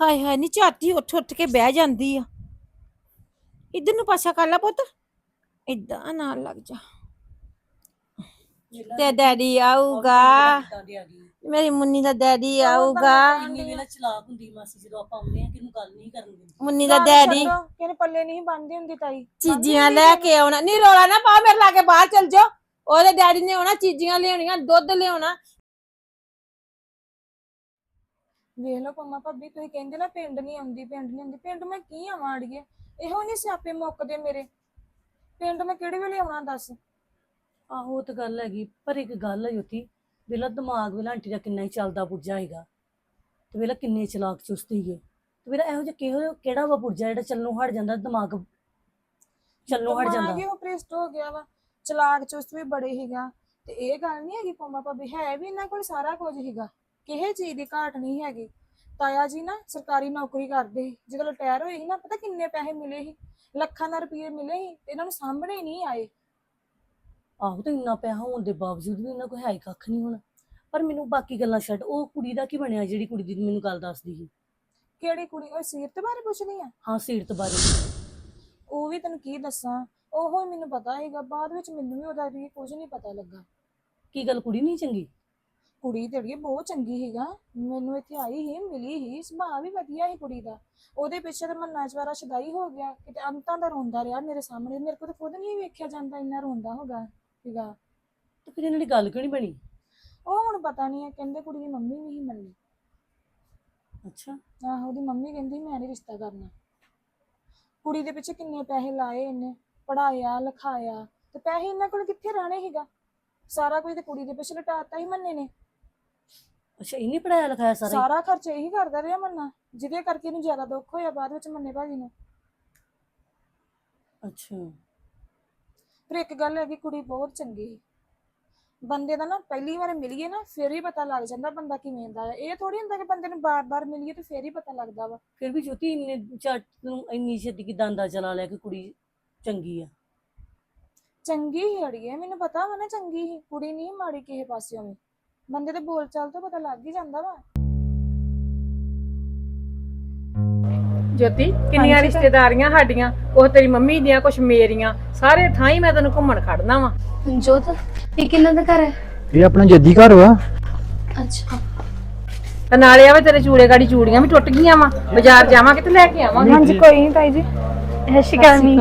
ਹਾਏ ਹਾਏ ਨੀ ਝਾਤੀ ਉੱਠ ਉੱਠ ਕੇ ਬਹਿ ਜਾਂਦੀ ਆ। ਇਧਰ ਨੂੰ ਪਾਸਾ ਕਰ ਲਾ ਪੁੱਤ। ਇਦਾਂ ਨਾਲ ਲੱਗ ਜਾ। ਤੇ ਡੈਡੀ ਆਊਗਾ। ਮੇਰੀ ਮੁੰਨੀ ਦਾ ਡੈਡੀ ਆਊਗਾ। ਇੰਨੀ ਵੀ ਨਾ ਚਲਾਕ ਹੁੰਦੀ ਮਾਸੀ ਜਦੋਂ ਆਪਾਂ ਆਉਂਦੇ ਆ ਕਿਹਨੂੰ ਗੱਲ ਨਹੀਂ ਕਰਨ ਦਿੰਦੀ। ਮੁੰਨੀ ਦਾ ਗੱਲ ਡੈਡੀ। ਛੱਡੋ, ਕਿਸੇ ਪੱਲੇ ਨਹੀਂ ਬੰਨਦੀ ਹੁੰਦੀ ਤਾਈ। ਚੀਜ਼ੀਆਂ ਲੈ ਕੇ ਆਉਣਾ। ਨਹੀਂ ਰੋਲਾ ਨਾ ਪਾ ਮੇਰੇ ਲਾਗੇ ਬਾਹਰ ਚਲ ਜਾ ਉਹਦੇ ਡੈਡੀ ਨੇ ਆਉਣਾ ਚੀਜ਼ੀਆਂ ਲਿਆਉਣੀਆਂ ਦੁੱਧ ਲਿਆਉਣਾ। ਵੇਖ ਲਓ ਪੰਮਾ ਭਾਬੀ ਤੁਸੀਂ ਕਹਿੰਦੇ ਨਾ ਪਿੰਡ ਨਹੀਂ ਆਉਂਦੀ ਪਿੰਡ ਨਹੀਂ ਆਉਂਦੀ। ਪਿੰਡ ਮੈਂ ਕੀ ਆਵਾਂ ਅੜੀਏ? ਇਹੋ ਨਹੀਂ ਸਿਆਪੇ ਮੁੱਕਦੇ ਮੇਰੇ। ਪਿੰਡ ਮੈਂ ਕਿਹੜੇ ਵੇਲੇ ਆਉਣਾ ਦੱਸ? ਆਹੋ ਉਹ ਤਾਂ ਗੱਲ ਹੈਗੀ ਪਰ ਇੱਕ ਗੱਲ ਹੈ ਜੋਤੀ। ਵੇਲਾ ਦਿਮਾਗ ਵੇਲਾ ਆਂਟੀ ਦਾ ਕਿੰਨਾ ਹੀ ਚੱਲਦਾ ਪੁੱਜਾ ਹੈਗਾ। ਤੇ ਵੇਲਾ ਕਿੰਨੇ ਚਲਾਕ ਚੁਸਤ ਹੀਗੇ ਤੇ ਵੇਲਾ ਇਹੋ ਜਿਹਾ ਕਿਹੋ ਕਿਹੜਾ ਵਾ ਪੁੱਜਾ ਜਿਹੜਾ ਚੱਲਣੋਂ ਹਟ ਜਾਂਦਾ ਦਿਮਾਗ ਚੱਲਣੋਂ ਹਟ ਦਿਮਾਗ ਹੀ ਜਾਂਦਾ ਉਪਰੇਸਟ ਹੋ ਗਿਆ ਵਾ। ਚਲਾਕ ਚੁਸਤ ਵੀ ਬੜੇ ਹੀਗਾ ਤੇ ਇਹ ਗੱਲ ਨਹੀਂ ਹੈਗੀ ਪੰਮਾ ਭਾਬੀ ਹੈ ਵੀ ਇਹਨਾਂ ਕੋਲ ਸਾਰਾ ਕੁਝ ਹੀਗਾ ਕਿਸੇ ਚੀਜ਼ ਦੀ ਘਾਟ ਨਹੀਂ ਹੈਗੀ। ਤਾਇਆ ਜੀ ਨਾ ਸਰਕਾਰੀ ਨੌਕਰੀ ਕਰਦੇ ਸੀ। ਜਦੋਂ ਰਿਟਾਇਰ ਹੋਏ ਸੀ ਨਾ ਪਤਾ ਕਿੰਨੇ ਪੈਸੇ ਮਿਲੇ ਸੀ? ਲੱਖਾਂ ਦਾ ਰੁਪਏ ਮਿਲੇ ਸੀ ਤੇ ਇਹਨਾਂ ਨੂੰ ਸਾਹਮਣੇ ਨਹੀਂ ਆਏ। ਆਹੋ ਤੇ ਇੰਨਾ ਪੈਸਾ ਹੋਣ ਦੇ ਬਾਵਜੂਦ ਵੀ ਇਹਨਾਂ ਕੋਲ ਹੈ ਹੀ ਕੱਖ ਨਹੀਂ ਹੁਣ। ਪਰ ਮੈਨੂੰ ਬਾਕੀ ਗੱਲਾਂ ਛੱਡ ਉਹ ਕੁੜੀ ਦਾ ਕੀ ਬਣਿਆ ਜਿਹੜੀ ਕੁੜੀ ਦੀ ਤੂੰ ਮੈਨੂੰ ਗੱਲ ਦੱਸਦੀ ਸੀ? ਕਿਹੜੀ ਕੁੜੀ? ਉਹ ਸੀਰਤ ਬਾਰੇ ਪੁੱਛਣੀ ਆ? ਹਾਂ ਸੀਰਤ ਬਾਰੇ। ਉਹ ਵੀ ਤੈਨੂੰ ਕੀ ਦੱਸਾਂ? ਉਹ ਹੀ ਮੈਨੂੰ ਪਤਾ ਹੈਗਾ ਬਾਅਦ ਵਿੱਚ ਮੈਨੂੰ ਵੀ ਉਹਦਾ ਵੀ ਕੁਝ ਨਹੀਂ ਪਤਾ ਲੱਗਾ। ਕੀ ਗੱਲ ਕੁੜੀ ਨਹੀਂ ਚੰਗੀ? ਕੁੜੀ ਤੇ ਅੜੀਏ ਬਹੁਤ ਚੰਗੀ ਸੀਗਾ। ਮੈਨੂੰ ਇੱਥੇ ਆਈ ਹੀ ਮਿਲੀ ਹੀ ਸੁਭਾਅ ਵੀ ਵਧੀਆ ਸੀ ਕੁੜੀ ਦਾ। ਉਹਦੇ ਪਿੱਛੇ ਤਾਂ ਮੰਨਾ ਚਵਾਰਾ ਛਦਾਈ ਹੋ ਗਿਆ। ਕਿਤੇ ਅੰਤਾਂ ਦਾ ਰੋਂਦਾ ਰਿਹਾ ਮੇਰੇ ਸਾਹਮਣੇ। ਮੇਰੇ ਕੋਲ ਤਾਂ ਖੁਦ ਨਹੀਂ ਵੇਖਿਆ ਜਾਂਦਾ ਇੰਨਾ ਰੋਂਦਾ ਹੋਗਾ ਸੀਗਾ। ਤੇ ਫਿਰ ਇਹਨਾਂ ਦੀ ਗੱਲ ਕਿਉਂ ਨਹੀਂ ਬਣੀ? ਉਹ ਹੁਣ ਪਤਾ ਨਹੀਂ ਹੈ ਕਹਿੰਦੇ ਕੁੜੀ ਦੀ ਮੰਮੀ ਵੀ ਹੀ ਮੰਨੀ। ਅੱਛਾ। ਆਹੋ ਉਹਦੀ ਮੰਮੀ ਕਹਿੰਦੀ ਮੈਂ ਨਹੀਂ ਰਿਸ਼ਤਾ ਕਰਨਾ। ਕੁੜੀ ਦੇ ਪਿੱਛੇ ਕਿੰਨੇ ਪੈਸੇ ਲਾਏ ਇਹਨੇ। ਪੜਾਇਆ ਲਿਖਾਇਆ ਤੇ ਪੈਸੇ ਇਹਨਾਂ ਕੋਲ ਕਿੱਥੇ ਰਹਿਣੇ ਸੀਗਾ? ਸਾਰਾ ਕੁਝ ਤੇ ਕੁੜੀ ਦੇ ਪਿੱਛੇ ਲਟਾਤਾ ਹੀ ਮੰਨੇ ਨੇ। ਅੱਛਾ ਇਹਨੇ ਪੜਾਇਆ ਲਿਖਾਇਆ ਸਾਰਾ ਹੀ? ਸਾਰਾ ਖਰਚ ਇਹੀ ਕਰਦਾ ਰਿਹਾ ਮੰਨਾ ਜਿਹਦੇ ਕਰਕੇ ਇਹਨੂੰ ਜ਼ਿਆਦਾ ਦੁੱਖ ਹੋਇਆ ਬਾਅਦ ਵਿੱਚ ਮੰਨੇ ਭਾਜੀ ਨੂੰ। ਅੱਛਾ। ਪਰ ਇੱਕ ਗੱਲ ਹੈ ਕਿ ਕੁੜੀ ਬਹੁਤ ਚੰਗੀ ਸੀ। ਬੰਦੇ ਦਾ ਨਾ ਪਹਿਲੀ ਵਾਰ ਮਿਲੀਏ ਨਾ ਫਿਰ ਹੀ ਪਤਾ ਲੱਗ ਜਾਂਦਾ ਬੰਦਾ ਕਿਵੇਂ ਦਾ ਹੈ। ਇਹ ਥੋੜੀ ਹੁੰਦਾ ਕਿ ਬੰਦੇ ਨੂੰ ਬਾਰ-ਬਾਰ ਮਿਲੀਏ ਤੇ ਫਿਰ ਹੀ ਪਤਾ ਲੱਗਦਾ ਵਾ। ਫਿਰ ਵੀ ਜੋਤੀ ਇੰਨੇ ਝੱਟ ਨੂੰ ਇੰਨੀ ਛੇਤੀ ਕਿਦਾਂ ਅੰਦਾਜ਼ਾ ਲਾ ਲਿਆ ਕਿ ਕੁੜੀ ਚੰਗੀ ਆ। ਚੰਗੀ ਹੀ ਅੜੀਏ ਮੈਨੂੰ ਪਤਾ ਵਾ ਨਾ ਚੰਗੀ ਹੀ ਕੁੜੀ ਨਹੀਂ ਮਾੜੀ ਕਿਸੇ ਪਾਸਿਓਂ ਵੀ। ਬੰਦੇ ਦੇ ਬੋਲ ਚਾਲ ਤੋਂ ਪਤਾ ਲੱਗ ਹੀ ਜਾਂਦਾ ਵਾ। ਜੋਤੀ ਕਿੰਨੀਆਂ ਰਿਸ਼ਤੇਦਾਰੀਆਂ ਸਾਡੀਆਂ ਉਹ ਤੇਰੀ ਮੰਮੀ ਦੀਆਂ ਕੁਛ ਮੇਰੀਆਂ ਸਾਰੇ ਥਾਂ ਹੀ ਮੈਂ ਤੈਨੂੰ ਘੁੰਮਣ ਖੜਨਾ ਵਾ। ਜੋਤ ਇਹ ਕਿੰਨਾ ਦਾ ਘਰ ਹੈ ਇਹ ਆਪਣਾ ਜੱਦੀ ਘਰ ਵਾ। ਅੱਛਾ। ਤੇ ਨਾਲੇ ਆਵੇ ਤੇਰੇ ਚੂੜੇ ਗਾੜੀ ਚੂੜੀਆਂ ਵੀ ਟੁੱਟ ਗਈਆਂ ਵਾ। ਬਾਜ਼ਾਰ ਜਾਵਾਂਗੇ ਤੇ ਲੈ ਕੇ ਆਵਾਂਗੇ। ਹਾਂਜੀ ਕੋਈ ਨਹੀਂ ਤਾਈ ਜੀ। ਸਤਿ ਸ਼੍ਰੀ ਅਕਾਲ ਜੀ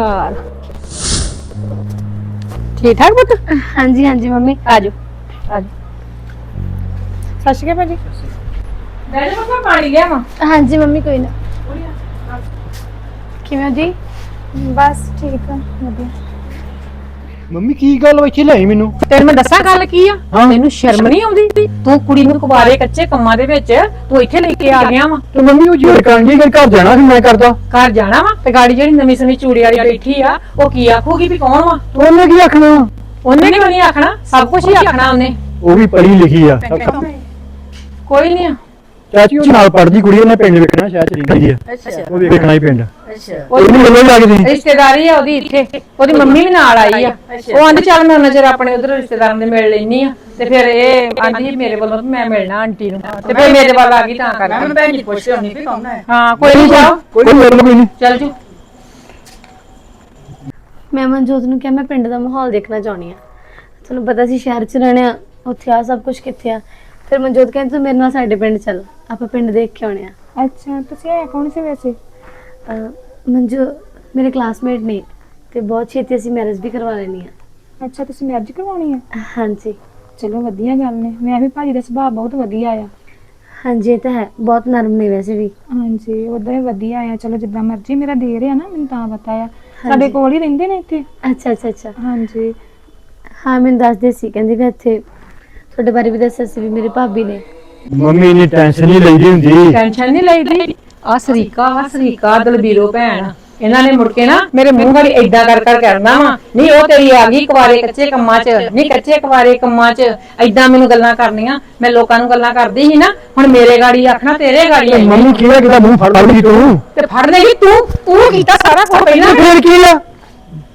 ਠੀਕ ਠਾਕ ਪੁੱਤ? ਹਾਂਜੀ ਹਾਂਜੀ ਮੰਮੀ ਆਜੋ। ਆਜੋ। ਸਤਿ ਸ਼੍ਰੀ ਅਕਾਲ ਭਾਜੀ। ਬੈਠ ਮੈਂ ਪਾਣੀ ਲਿਆਵਾਂ। ਹਾਂਜੀ ਮੰਮੀ ਕੋਈ ਨਾ। ਕਿਵੇਂ ਹੋ ਜੀ? ਬਸ ਠੀਕ ਆ ਵਧੀਆ। ਮੰਮੀ ਕੀ ਗੱਲ ਵਾ? ਇੱਥੇ ਲਿਆਈ ਮੈਨੂੰ। ਤੈਨੂੰ ਮੈਂ ਦੱਸਾਂ ਗੱਲ ਕੀ ਆ? ਹਾਂ। ਮੈਨੂੰ ਸ਼ਰਮ ਨਹੀਂ ਆਉਂਦੀ ਤੂੰ ਕੁੜੀ ਨੂੰ ਕੁਵਾਰੇ ਕੱਚੇ ਕੰਮਾਂ ਦੇ ਵਿੱਚ ਤੂੰ ਇੱਥੇ ਲੈ ਕੇ ਆ ਗਿਆ ਵਾ। ਤੇ ਮੰਮੀ ਉਹ ਜੇੜ ਕਰਨ ਦੀ ਘਰ ਜਾਣਾ ਸੀ ਮੈਂ ਕਰਦਾ। ਘਰ ਜਾਣਾ ਵਾ ਤੇ ਗਾੜੀ ਜਿਹੜੀ ਨਵੀਂ ਸਵੀਂ ਚੂੜੀ ਵਾਲੀ ਬੈਠੀ ਆ ਉਹ ਕੀ ਆਖੂਗੀ ਵੀ ਕੌਣ ਵਾ? ਉਹਨੇ ਕੀ ਆਖਣਾ? ਉਹਨੇ ਕਿਉਂ ਨਹੀਂ ਆਖਣਾ? ਸਭ ਕੁਝ ਹੀ ਆਖਣਾ ਉਹਨੇ। ਉਹ ਵੀ ਪੜ੍ਹੀ ਲਿਖੀ ਆ। ਕੋਈ ਨਹੀਂ ਆ। ਚਾਚੀ ਉਹ ਨਾਲ ਪੜਦੀ ਕੁੜੀ ਉਹਨੇ ਪਿੰਡ ਵੇਖਣਾ ਸ਼ਾਇਦ ਚਲੀ ਗਈ ਆ। ਅੱਛਾ। ਉਹ ਵੇਖਣਾ ਹੀ ਪਿੰਡ। ਅੱਛਾ। ਉਹਨੂੰ ਮਿਲੋ ਜਾ ਕੇ ਤੁਸੀਂ ਰਿਸ਼ਤੇਦਾਰੀ ਆ ਉਹਦੀ ਇੱਥੇ। ਉਹਦੀ ਮੰਮੀ ਵੀ ਨਾਲ ਆਈ ਆ। ਉਹ ਆਂਦੀ ਚੱਲ ਮੈਂ ਨਜ਼ਰ ਆਪਣੇ ਉਧਰ ਰਿਸ਼ਤੇਦਾਰਾਂ ਦੇ ਮਿਲ ਲੈਣੀ ਆ। ਤੇ ਫਿਰ ਇਹ ਆਂਦੀ ਮੇਰੇ ਵੱਲੋਂ ਵੀ ਮੈਂ ਮਿਲਣਾ ਆਂਟੀ ਨੂੰ। ਤੇ ਫਿਰ ਮੇਰੇ ਵੱਲ ਆ ਗਈ ਤਾਂ ਕਰਕੇ। ਮੈਂ ਭੈਣ ਜੀ ਪੁੱਛ ਰਹੀ ਵੀ ਕੌਣ ਹੈ? ਹਾਂ ਕੋਈ ਨਹੀਂ ਜਾਓ। ਕੋਈ ਗੱਲ ਕੋਈ ਨਹੀਂ ਚੱਲ ਜੂ ਮੈਂ ਮਨਜੋਤ ਨੂੰ ਕਿਹਾ ਮੈਂ ਪਿੰਡ ਦਾ ਮਾਹੌਲ ਦੇਖਣਾ ਚਾਹੁੰਦੀ ਆ। ਤੁਹਾਨੂੰ ਪਤਾ ਸੀ ਸ਼ਹਿਰ 'ਚ ਰਹਿਣੇ ਆ ਉੱਥੇ ਆ ਸਭ ਕੁਝ ਕਿੱਥੇ ਆ। ਫਿਰ ਮਨਜੋਤ ਕਹਿੰਦੀ ਤੂੰ ਮੇਰੇ ਨਾਲ ਸਾਡੇ ਪਿੰਡ ਚੱਲ ਆਪਾਂ ਪਿੰਡ ਦੇਖ ਕੇ ਆਉਣੇ ਆ। ਅੱਛਾ ਤੁਸੀਂ ਆਏ ਕੌਣ ਸੀ ਵੈਸੇ? ਅਹ ਮੰਜੂ ਮੇਰੇ ਕਲਾਸਮੇਟ ਨੇ ਤੇ ਬਹੁਤ ਛੇਤੀ ਅਸੀਂ ਮੈਰਿਜ ਵੀ ਕਰਵਾ ਲੈਣੀ ਆ ਅੱਛਾ ਤੁਸੀਂ ਮੈਰਿਜ ਕਰਵਾਉਣੀ ਹੈ ਹਾਂਜੀ। ਚਲੋ ਵਧੀਆ ਗੱਲ ਨੇ। ਮੈਂ ਵੀ ਭਾਜੀ ਦਾ ਸੁਭਾਅ ਬਹੁਤ ਵਧੀਆ ਆ। ਹਾਂਜੀ ਇਹ ਤਾਂ ਹੈ ਬਹੁਤ ਨਰਮ ਨੇ ਵੈਸੇ ਵੀ। ਹਾਂਜੀ ਉਦਾਂ ਹੀ ਵਧੀਆ ਆ। ਚਲੋ ਜਿੱਦਾਂ ਮਰਜ਼ੀ ਮੇਰਾ ਦੇ ਰਿਹਾ ਨਾ ਮੈਨੂੰ ਤਾਂ ਪਤਾ ਆ। ਸਾਡੇ ਕੋਲ ਹੀ ਰਹਿੰਦੇ ਨੇ ਇੱਥੇ। ਅੱਛਾ ਅੱਛਾ ਅੱਛਾ। ਹਾਂਜੀ। ਹਾਂ ਮੈਨੂੰ ਦੱਸਦੇ ਸੀ ਕਹਿੰਦੀ ਵੀ ਇੱਥੇ ਤੁਹਾਡੇ ਬਾਰੇ ਵੀ ਦੱਸਿਆ ਸੀ ਵੀ ਮੇਰੇ ਭਾਬੀ ਨੇ। ਮੰਮੀ ਇੰਨੀ ਟੈਨਸ਼ਨ ਨਹੀਂ ਲੈਂਦੀ ਹੁੰਦੀ। ਟੈਨਸ਼ਨ ਨਹੀਂ ਲਈਦੀ ਆ ਸਰੀਕਾ ਵਾ ਸਰੀਕਾ ਦਲਬੀਰੋ ਭੈਣ। ਇਹਨਾਂ ਨੇ ਮੁੜ ਕੇ ਨਾ ਮੇਰੇ ਮੂੰਹ ਗਾੜੀ ਏਦਾਂ ਕਰ ਕਰ ਕਰਨਾ ਵਾ। ਨਹੀਂ ਉਹ ਤੇਰੀ ਆ ਗਈ ਕੁਵਾਰੇ ਕੱਚੇ ਕੰਮਾਂ 'ਚ। ਨਹੀਂ ਕੱਚੇ ਕੁਵਾਰੇ ਕੰਮਾਂ 'ਚ। ਏਦਾਂ ਮੈਨੂੰ ਗੱਲਾਂ ਕਰਨੀਆਂ। ਮੈਂ ਲੋਕਾਂ ਨੂੰ ਗੱਲਾਂ ਕਰਦੀ ਸੀ ਨਾ ਹੁਣ ਮੇਰੇ ਗਾੜੀ ਆਖਣਾ ਤੇਰੇ ਗਾੜੀ ਆਈ। ਮੰਮੀ ਕਿਹੜਾ ਕਿਤਾ ਮੂੰਹ ਫੜ ਲਈ ਤੂੰ? ਤੇ ਫੜ ਲਈ ਤੂੰ। ਤੂੰ ਕੀਤਾ ਸਾਰਾ ਕੁਝ ਪਹਿਲਾਂ। ਫੇਰ ਕੀ ਆ?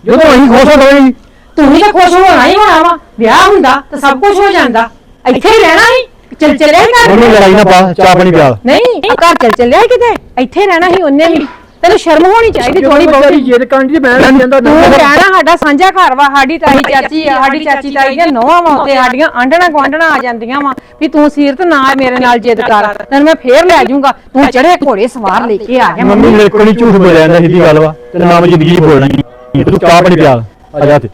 ਜਦੋਂ ਅਸੀਂ ਖੁਸ਼ ਹੋ ਗਏ ਤੂੰ ਹੀ ਤਾਂ ਖੁਸ਼ ਹੋਣਾ ਹੀ ਹੋਣਾ ਵਾ। ਵਿਆਹ ਹੁੰਦਾ ਤਾਂ ਸਭ ਕੁਝ ਹੋ ਜਾਂਦਾ। ਇੱਥੇ ਹੀ ਰਹਿਣਾ ਸੀ ਚੱਲ ਚੱਲਿਆ ਹੀ ਘਰ। ਮੰਮੀ ਲੜਾਈ ਨਾ ਪਾ ਚਾਹ ਪਾਣੀ ਪਿਆ। ਨਹੀਂ ਆ ਘਰ ਚੱਲ ਚੱਲਿਆ ਕਿਤੇ। ਇੱਥੇ ਰਹਿਣਾ ਸੀ ਉਹਨੇ ਵੀ। ਤੈਨੂੰ ਸ਼ਰਮ ਹੋਣੀ ਚਾਹੀਦੀ ਥੋੜੀ ਬਹੁਤੀ। ਜਿੱਦ ਕਾਂਡੀ ਮੈਂ ਨਹੀਂ ਜਾਂਦਾ। ਤੂੰ ਕਹਿਣਾ ਸਾਡਾ ਸਾਂਝਾ ਘਰ ਵਾ। ਸਾਡੀ ਤਾਈ ਚਾਚੀ ਆ ਸਾਡੀ ਚਾਚੀ ਤਾਈ ਦੀਆਂ ਨੋਹਾਂ ਵਾ। ਤੇ ਸਾਡੀਆਂ ਆਂਡਣਾ ਗਵਾਂਡਣਾ ਆ ਜਾਂਦੀਆਂ ਵਾ। ਵੀ ਤੂੰ ਸੀਰਤ ਨਾ ਮੇਰੇ ਨਾਲ ਜਿੱਦ ਕਰ। ਤੈਨੂੰ ਮੈਂ ਫੇਰ ਲੈ ਜਾਊਂਗਾ। ਤੂੰ ਚੜੇ ਘੋੜੇ ਸਵਾਰ ਲੈ ਕੇ ਆ ਗਿਆ। ਮੰਮੀ ਮੇਰੇ ਕੋਲ ਨਹੀਂ ਝੂਠ ਬੋਲਿਆ ਜਾਂਦਾ ਸਿੱਧੀ ਗੱਲ ਵਾ। ਤੇ ਨਾ ਮੈਂ ਜ਼ਿੰਦਗੀ 'ਚ ਬੋਲਣਾ ਤੂੰ ਚਾਹ ਪਾਣੀ ਪਿਆ। ਆ ਜਾ ਤੇ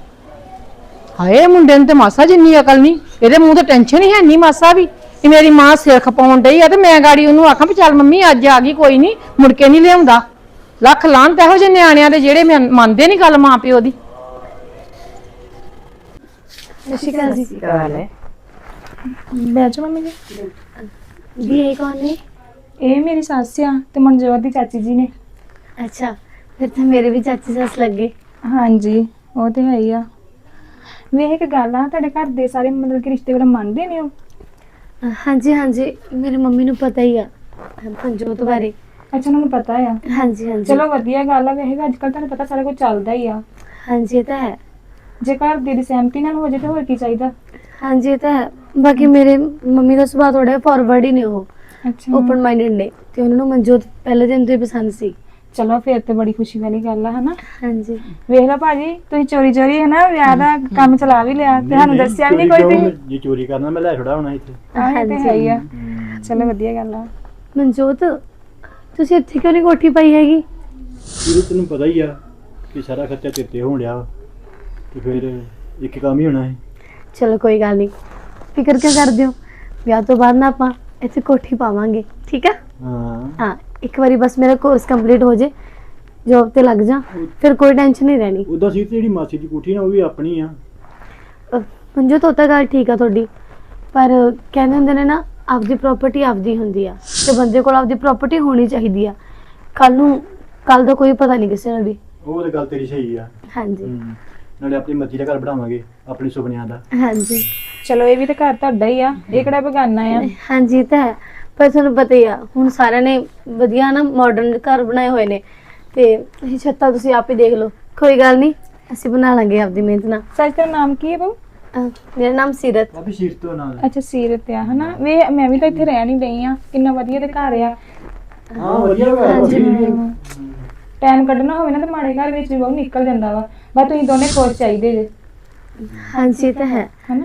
ਹਾਏ ਮੁੰਡੇ ਨੂੰ ਤੇ ਮਾਸਾ ਜਿੰਨੀ ਅਕਲ ਨਹੀਂ। ਇਹਦੇ ਮੂੰਹ ਤੇ ਟੈਨਸ਼ਨ ਹੀ ਹੈ ਨਹੀਂ ਮਾਸਾ ਵੀ। ਕਿ ਮੇਰੀ ਮਾਂ ਸਿਰ ਖਪਾਉਣ ਡਈ ਆ ਤੇ ਮੈਂ ਗਾੜੀ ਉਹਨੂੰ ਆਖਾਂ ਵੀ ਚੱਲ ਮੰਮੀ ਅੱਜ ਆ ਗਈ ਕੋਈ ਨਹੀਂ ਮੁੜ ਕੇ ਨਹੀਂ ਲਿਆਉਂਦਾ। ਲੱਖ ਲਾਂਤ ਇਹੋ ਜਿਹੇ ਨਿਆਣਿਆਂ ਦੇ ਜਿਹੜੇ ਮੰਨ- ਮੰਨਦੇ ਨਹੀਂ ਗੱਲ ਮਾਂ ਪਿਓ ਦੀ। ਜੀ। ਮੰਮੀ ਜੀ। ਵੀ ਇਹ ਕੌਣ ਨੇ? ਇਹ ਮੇਰੀ ਸੱਸ ਆ ਤੇ ਮਨਜੋਤ ਦੀ ਚਾਚੀ ਜੀ ਨੇ। ਅੱਛਾ ਫਿਰ ਤਾਂ ਮੇਰੇ ਵੀ ਚਾਚੀ ਸੱਸ ਲੱਗੇ। ਹਾਂਜੀ ਉਹ ਤੇ ਹੈ ਹੀ ਆ। ਵੇਖ ਇੱਕ ਗੱਲ ਆ ਤੁਹਾਡੇ ਘਰ ਦੇ ਸਾਰੇ ਮਤਲਬ ਕਿ ਰਿਸ਼ਤੇ ਵਾਲਾ ਮੰਨਦੇ ਨੇ ਉਹ? ਹਾਂਜੀ ਹਾਂਜੀ। ਮੇਰੀ ਮੰਮੀ ਨੂੰ ਪਤਾ ਹੀ ਆ ਪੰਜੋਤ ਬਾਰੇ। ਅੱਛਾ ਉਹਨਾਂ ਨੂੰ ਪਤਾ ਆ? ਹਾਂਜੀ ਹਾਂਜੀ। ਚਲੋ ਵਧੀਆ ਗੱਲ ਆ। ਵੈਸੇ ਅੱਜ ਕੱਲ ਤੁਹਾਨੂੰ ਪਤਾ ਸਾਰਾ ਕੁਝ ਚੱਲਦਾ ਹੀ ਆ। ਹਾਂਜੀ ਇਹ ਤਾਂ ਹੈ। ਜੇ ਘਰ ਦੇ ਦੀ ਸਹਿਮਤੀ ਨਾਲ ਹੋ ਜੇ ਤਾਂ ਹੋਰ ਕੀ ਚਾਹੀਦਾ? ਹਾਂਜੀ ਇਹ ਤਾਂ ਹੈ। ਬਾਕੀ ਮੇਰੇ ਮੰਮੀ ਦਾ ਸੁਭਾਅ ਥੋੜਾ ਫਾਰਵਰਡ ਹੀ ਨੇ ਉਹ। ਅੱਛਾ। ਓਪਨ ਮਾਈਂਡਡ ਨੇ। ਤੇ ਉਹਨਾਂ ਨੂੰ ਮਨਜੋਤ ਪਹਿਲੇ ਦਿਨ ਤੋਂ ਹੀ ਪਸੰਦ ਸੀ। ਚਲੋ ਫਿਰ ਤੇ ਬੜੀ ਖੁਸ਼ੀ ਵਾਲੀ ਗੱਲ ਆ ਹਨਾ? ਹਾਂਜੀ। ਵੇਖ ਲਓ ਭਾਜੀ ਤੁਸੀਂ ਚੋਰੀ ਚੋਰੀ ਹੈ ਨਾ ਵਿਆਹ ਦਾ ਕੰਮ ਚਲਾ ਵੀ ਲਿਆ ਤੇ ਸਾਨੂੰ ਦੱਸਿਆ ਵੀ ਨਹੀਂ ਕੋਈ ਤੁਸੀਂ? ਜੇ ਚੋਰੀ ਕਰਨਾ ਮੈਂ ਲੈ ਛੜਾ ਹੋਣਾ ਇੱਥੇ। ਆਹ ਤੇ ਹੈ ਹੀ ਆ। ਚਲੋ ਵਧੀਆ ਗੱਲ ਆ। ਮਨਜੋਤ ਤੁਸੀਂ ਇੱਥੇ ਕਿਉਂ ਨਹੀਂ ਕੋਠੀ ਪਾਈ ਹੈਗੀ? ਇਹ ਤੈਨੂੰ ਪਤਾ ਹੀ ਆ ਕਿ ਸਾਰਾ ਖਰਚਾ ਤੇਰੇ ਤੇ ਹੋਣ ਡਿਆ। ਤੇ ਫਿਰ ਇੱਕ ਕੰਮ ਹੀ ਹੋਣਾ ਹੈ ਚਲੋ ਕੋਈ ਗੱਲ ਨਹੀਂ। ਫਿਕਰ ਕਿਉਂ ਕਰਦੇ ਹੋ? ਵਿਆਹ ਤੋਂ ਬਾਅਦ ਨਾ ਆਪਾਂ ਇੱਥੇ ਕੋਠੀ ਪਾਵਾਂਗੇ ਠੀਕ ਆ? ਹਾਂ। ਹਾਂ ਇੱਕ ਵਾਰੀ ਬਸ ਮੇਰਾ ਕੋਰਸ ਕੰਪਲੀਟ ਹੋ ਜੇ ਜੋਬ ਤੇ ਲੱਗ ਜਾ ਫਿਰ ਕੋਈ ਟੈਨਸ਼ਨ ਨਹੀਂ ਰਹਿਣੀ। ਉਦਾਂ ਸੀ ਤੇ ਜਿਹੜੀ ਮਾਸੀ ਦੀ ਕੋਠੀ ਨਾ ਉਹ ਵੀ ਆਪਣੀ ਆ। ਮਨਜੋਤ ਉਹ ਤਾਂ ਗੱਲ ਠੀਕ ਆ ਤੁਹਾਡੀ ਪਰ ਕਹਿੰਦੇ ਹੁੰਦੇ ਨੇ ਨਾ ਆਪਦੀ ਪ੍ਰਾਪਰਟੀ ਆਪਦੀ ਹੁੰਦੀ ਆ ਤੇ ਬੰਦੇ ਕੋਲ ਆਪਦੀ ਪ੍ਰਾਪਰਟੀ ਹੋਣੀ ਚਾਹੀਦੀ ਆ। ਕੱਲ ਨੂੰ ਕੱਲ ਦਾ ਕੋਈ ਪਤਾ ਨਹੀਂ ਕਿਸੇ ਨੂੰ ਵੀ। ਉਹ ਤਾਂ ਗੱਲ ਤੇਰੀ ਸਹੀ ਆ। ਹਾਂਜੀ। ਨਾਲੇ ਆਪਣੀ ਮਰਜ਼ੀ ਦਾ ਘਰ ਬਣਾਵਾਂਗੇ ਆਪਣੇ ਸੁਪਨਿਆਂ ਦਾ। ਹਾਂਜੀ। ਚਲੋ ਇਹ ਵੀ ਤਾਂ ਘਰ ਤੁਹਾਡਾ ਹੀ ਆ ਇਹ ਕਿਹੜਾ ਬਗਾਨਾ ਆ? ਹਾਂਜੀ ਇਹ ਤਾਂ ਹੈ। ਪਰ ਤੁਹਾਨੂੰ ਪਤਾ ਹੀ ਆ ਹੁਣ ਸਾਰਿਆਂ ਨੇ ਵਧੀਆ ਨਾ ਮਾਡਰਨ ਘਰ ਬਣਾਏ ਹੋਏ ਨੇ। ਤੇ ਇਹ ਛੱਤਾਂ ਤੁਸੀਂ ਆਪ ਹੀ ਦੇਖ ਲਓ। ਕੋਈ ਗੱਲ ਨਹੀਂ ਅਸੀਂ ਬਣਾ ਲਾਂਗੇ ਆਪਦੀ ਮਿਹਨਤ ਨਾਲ। ਸੱਚ ਤੇਰਾ ਨਾਮ ਕੀ ਹੈ ਬਾਬੂ ਅਹ ਮੇਰਾ ਨਾਮ ਸੀਰਤ। ਕਾਫੀ ਸੀਰ ਤੋਂ ਨਾਲ। ਅੱਛਾ ਸੀਰਤ ਆ ਹਨਾ? ਵੇ ਮੈਂ ਵੀ ਤਾਂ ਇੱਥੇ ਰਹਿਣ ਹੀ ਡਈ ਆ। ਕਿੰਨਾ ਵਧੀਆ ਤੇ ਘਰ ਆ। ਹਾਂ ਵਧੀਆ ਵਾ ਟਾਈਮ ਕੱਢਣਾ ਹੋਵੇ ਨਾ ਤੇ ਮਾੜੇ ਘਰ ਵਿੱਚ ਵੀ ਬਹੁਤ ਨਿਕਲ ਜਾਂਦਾ ਵਾ। ਬਸ ਤੁਸੀਂ ਦੋਨੇ ਕੋਚ ਚਾਹੀਦੇ ਜੇ। ਹਾਂਜੀ ਇਹ ਤਾਂ ਹੈ। ਹਨਾ?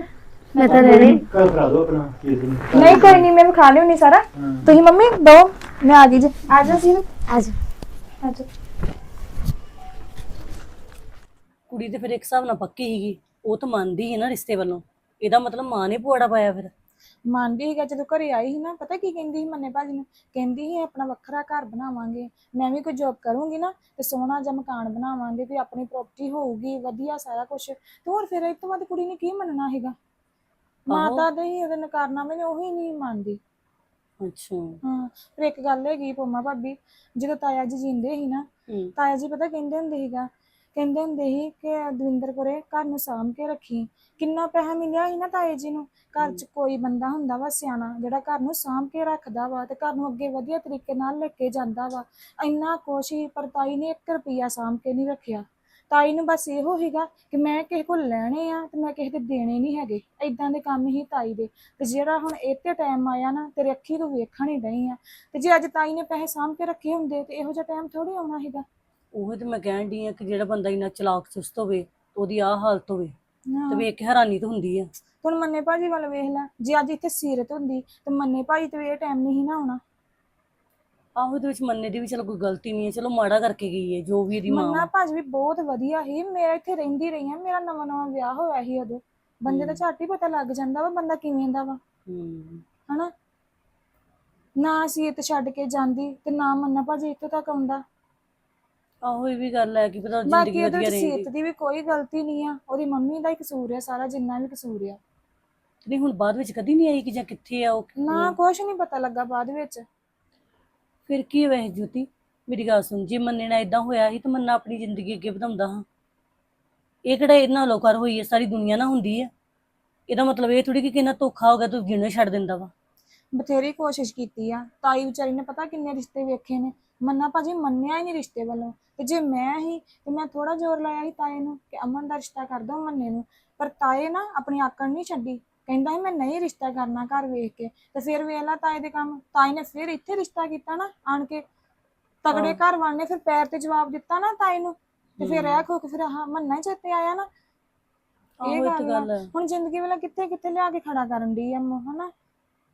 ਮੈਂ ਤਾਂ ਰਹਿਣੀ ਘਰ ਭਰਾ ਦੋ ਆਪਣਾ ਇਸ ਦਿਨ ਨਹੀਂ ਕੋਈ ਨਹੀਂ ਮੈਂ ਖਾ ਲਿਉਣੀ ਸਾਰਾ। ਹਾਂ। ਤੁਸੀਂ ਮੰਮੀ ਦੋ ਮੈਂ ਆ ਗਈ ਜੇ। ਆ ਜਾ ਸੀਰਤ ਅੱਜ ਆ ਜਾ ਕੁੜੀ ਤੇ ਫਿਰ ਇੱਕ ਹਿਸਾਬ ਨਾਲ ਪੱਕੀ ਸੀਗੀ। ਉਹ ਤਾਂ ਮੰਨਦੀ ਹੈ ਨਾ ਰਿਸ਼ਤੇ ਵੱਲੋਂ। ਇਹਦਾ ਮਤਲਬ ਮਾਂ ਨੇ ਪੁਆੜਾ ਪਾਇਆ ਫਿਰ। ਮੰਨਦੀ ਸੀਗਾ ਜਦੋਂ ਘਰੇ ਆਈ ਸੀ ਨਾ ਪਤਾ ਕੀ ਕਹਿੰਦੀ ਸੀ ਮੰਨੇ ਭਾਜੀ ਨੂੰ? ਕਹਿੰਦੀ ਸੀ ਆਪਣਾ ਵੱਖਰਾ ਘਰ ਬਣਾਵਾਂਗੇ। ਮੈਂ ਵੀ ਕੋਈ ਜੌਬ ਕਰੂੰਗੀ ਨਾ ਤੇ ਸੋਹਣਾ ਜਿਹਾ ਮਕਾਨ ਬਣਾਵਾਂਗੇ ਵੀ ਆਪਣੀ ਪ੍ਰਾਪਰਟੀ ਹੋਊਗੀ ਵਧੀਆ ਸਾਰਾ ਕੁਝ ਤੇ ਹੋਰ ਫਿਰ ਇਹ ਤੋਂ ਬਾਅਦ ਕੁੜੀ ਨੇ ਕੀ ਮੰਨਣਾ ਹੈਗਾ ਮਾਤਾ ਦੇ ਹੀ ਉਹਦੇ ਨਕਾਰਨਾਮੇ ਨੇ ਉਹੀ ਨਹੀਂ ਮੰਨਦੀ। ਅੱਛਾ। ਹਾਂ ਇੱਕ ਗੱਲ ਹੈਗੀ ਪੋਮਾ ਭਾਬੀ ਜਦੋਂ ਤਾਇਆ ਜੀ ਜਿੰਦੇ ਸੀ ਨਾ ਤਾਇਆ ਜੀ ਪਤਾ ਕਹਿੰਦੇ ਹੁੰਦੇ ਸੀਗਾ ਕਹਿੰਦੇ ਹੁੰਦੇ ਸੀ ਕਿ ਦਵਿੰਦਰ ਕੋਰੇ ਘਰ ਨੂੰ ਸਾਂਭ ਕੇ ਰੱਖੀ। ਕਿੰਨਾ ਪੈਸਾ ਮਿਲਿਆ ਸੀ ਨਾ ਤਾਏ ਜੀ ਨੂੰ? ਘਰ 'ਚ ਕੋਈ ਬੰਦਾ ਹੁੰਦਾ ਵਾ ਸਿਆਣਾ ਜਿਹੜਾ ਘਰ ਨੂੰ ਸਾਂਭ ਕੇ ਰੱਖਦਾ ਵਾ ਤੇ ਘਰ ਨੂੰ ਅੱਗੇ ਵਧੀਆ ਤਰੀਕੇ ਨਾਲ ਲੈ ਕੇ ਜਾਂਦਾ ਵਾ। ਇੰਨਾ ਕੁਛ ਹੀ ਪਰ ਤਾਈ ਨੇ 1 ਰੁਪਿਆ ਸਾਂਭ ਕੇ ਨਹੀਂ ਰੱਖਿਆ। ਤਾਈ ਨੂੰ ਬਸ ਇਹੋ ਸੀਗਾ ਕਿ ਮੈਂ ਕਿਸੇ ਕੋਲ ਲੈਣੇ ਆ ਤੇ ਮੈਂ ਕਿਸੇ ਦੇ ਦੇਣੇ ਨਹੀਂ ਹੈਗੇ। ਐਦਾਂ ਦੇ ਕੰਮ ਹੀ ਤਾਈ ਦੇ। ਤੇ ਜਿਹੜਾ ਹੁਣ ਤੇ ਟਾਈਮ ਆਇਆ ਨਾ ਤੇਰੇ ਅੱਖੀ ਤੋਂ ਵੇਖਣ ਹੀ ਡਈ ਆ। ਤੇ ਜੇ ਅੱਜ ਤਾਈ ਨੇ ਪੈਸੇ ਸਾਂਭ ਕੇ ਰੱਖੇ ਹੁੰਦੇ ਤੇ ਇਹੋ ਜਿਹਾ ਟਾਈਮ ਥੋੜੀ ਆਉਣਾ ਸੀਗਾ ਉਹ ਤੇ ਮੈਂ ਕਹਿਣ ਡਈ ਆ ਕਿ ਜਿਹੜਾ ਬੰਦਾ ਇੰਨਾ ਚਲਾਕ ਚੁਸਤ ਹੋਵੇ ਉਹਦੀ ਆਹ ਹਾਲਤ ਹੋਵੇ। ਤੇ ਵੇਖ ਕੇ ਹੈਰਾਨੀ ਤਾਂ ਹੁੰਦੀ ਆ। ਹੁਣ ਮੰਨੇ ਭਾਜੀ ਵੱਲ ਵੇਖ ਲੈ ਜੇ ਅੱਜ ਇੱਥੇ ਸੀਰਤ ਹੁੰਦੀ ਤੇ ਮੰਨੇ ਭਾਜੀ ਤੇ ਇਹ ਟਾਈਮ ਨਹੀਂ ਨਾ ਆਉਣਾ। ਆਹੋ ਇਹਦੇ ਵਿੱਚ ਮੰਨੇ ਦੀ ਵੀ ਚਲੋ ਕੋਈ ਗਲਤੀ ਨਹੀਂ ਹੈ ਚਲੋ ਮਾੜਾ ਕਰਕੇ ਗਈ ਹੈ ਜੋ ਵੀ ਇਹਦੀ ਮਾਂ ਮੰਨਾ। ਭਾਜੀ ਵੀ ਬਹੁਤ ਵਧੀਆ ਸੀ ਮੇਰਾ ਇੱਥੇ ਰਹਿੰਦੀ ਰਹੀ ਆ ਮੇਰਾ ਨਵਾਂ ਨਵਾਂ ਵਿਆਹ ਹੋਇਆ ਸੀ ਉਦੋਂ। ਬੰਦੇ ਦਾ ਝੱਟ ਹੀ ਪਤਾ ਲੱਗ ਜਾਂਦਾ ਵਾ ਬੰਦਾ ਕਿਵੇਂ ਦਾ ਵਾ। ਹੂੰ। ਹਨਾ? ਨਾ ਸੀਰਤ ਛੱਡ ਕੇ ਜਾਂਦੀ ਤੇ ਨਾ ਮੰਨਾ ਭਾਜੀ ਇੱਥੋਂ ਤੱਕ ਆਉਂਦਾ। ਆਹੋ ਇਹ ਵੀ ਗੱਲ ਹੈ ਕਿ ਪਤਾ ਬਾਕੀ ਜ਼ਿੰਦਗੀ ਇਹਦੇ ਵਧੀਆ ਵਿੱਚ ਸੀਰਤ ਰਹੇਗੀ। ਦੀ ਵੀ ਕੋਈ ਗਲਤੀ ਨਹੀਂ ਆ ਉਹਦੀ ਮੰਮੀ ਦਾ ਹੀ ਕਸੂਰ ਆ ਸਾਰਾ ਜਿੰਨਾ ਵੀ ਕਸੂਰ ਆ। ਨਹੀਂ ਹੁਣ ਬਾਅਦ ਵਿੱਚ ਕਦੀ ਨਹੀਂ ਆਈ ਕਿ ਜਾਂ ਕਿੱਥੇ ਆ ਉਹ? ਨਾ ਕੁਛ ਨਹੀਂ ਪਤਾ ਲੱਗਾ ਬਾਅਦ ਵਿੱਚ। ਫਿਰ ਕੀ ਵੈਸੇ ਜੋਤੀ? ਮੇਰੀ ਗੱਲ ਸੁਣ, ਜੇ ਮੰਨੇ ਨਾਲ ਇਦਾਂ ਹੋਇਆ ਸੀ ਤਾਂ ਮੰਨਾ ਆਪਣੀ ਜ਼ਿੰਦਗੀ ਅੱਗੇ ਵਧਾਉਂਦਾ ਹਾਂ। ਇਹ ਕਿਹੜਾ ਇਹਨਾਂ ਲੋਕਾਂ ਹੋਈ ਹੈ? ਸਾਰੀ ਦੁਨੀਆ ਨਾਲ ਹੁੰਦੀ ਹੈ। ਇਹਦਾ ਮਤਲਬ ਇਹ ਥੋੜੀ ਕਿ ਕਿੰਨਾ ਧੋਖਾ ਹੋ ਗਿਆ ਤੂੰ ਜਿਉਣਾ ਛੱਡ ਦਿੰਦਾ ਵਾ। ਬਥੇਰੀ ਕੋਸ਼ਿਸ਼ ਕੀਤੀ ਆ। ਤਾਈ ਵਿਚਾਰੀ ਨੇ ਪਤਾ ਕਿੰਨੇ ਰਿਸ਼ਤੇ ਵੇਖੇ ਨੇ। ਮੰਨਾ ਭਾਜੀ ਮੰਨਿਆ ਹੀ ਨਹੀਂ ਰਿਸ਼ਤੇ ਵੱਲੋਂ। ਤੇ ਜੇ ਮੈਂ ਹੀ, ਤੇ ਮੈਂ ਥੋੜਾ ਜ਼ੋਰ ਲਾਇਆ ਸੀ ਤਾਏ ਨੂੰ ਕਿ ਅਮਨ ਦਾ ਰਿਸ਼ਤਾ ਕਰ ਦੋ ਮੰਨੇ ਨੂੰ। ਪਰ ਤਾਏ ਨਾ ਆਪਣੀ ਆਕੜ ਨਹੀਂ ਛੱਡੀ। ਕਹਿੰਦਾ ਸੀ ਮੈਂ ਨਹੀਂ ਰਿਸ਼ਤਾ ਕਰਨਾ ਘਰ ਵੇਖ ਕੇ। ਤੇ ਫਿਰ ਵੇਖ ਲਾ ਤਾਏ ਦੇ ਕੰਮ। ਤਾਏ ਨੇ ਫਿਰ ਇੱਥੇ ਰਿਸ਼ਤਾ ਕੀਤਾ ਨਾ ਆਣ ਕੇ। ਤਗੜੇ ਘਰ ਵਾਲੇ ਨੇ ਫਿਰ ਪੈਰ ਤੇ ਜਵਾਬ ਦਿੱਤਾ ਨਾ ਤਾਏ ਨੂੰ। ਤੇ ਫਿਰ ਇਹ ਖੋ ਕੇ ਫਿਰ ਆਹ ਮੰਨਾ ਹੀ ਚੇਤੇ ਆਇਆ ਨਾ। ਇਹ ਗੱਲ ਆ। ਹੁਣ ਜ਼ਿੰਦਗੀ ਵੇਲੇ ਕਿੱਥੇ ਕਿੱਥੇ ਲਿਆ ਕੇ ਖੜਾ ਕਰਨ ਦੀ ਆ ਮ- ਹਨਾ?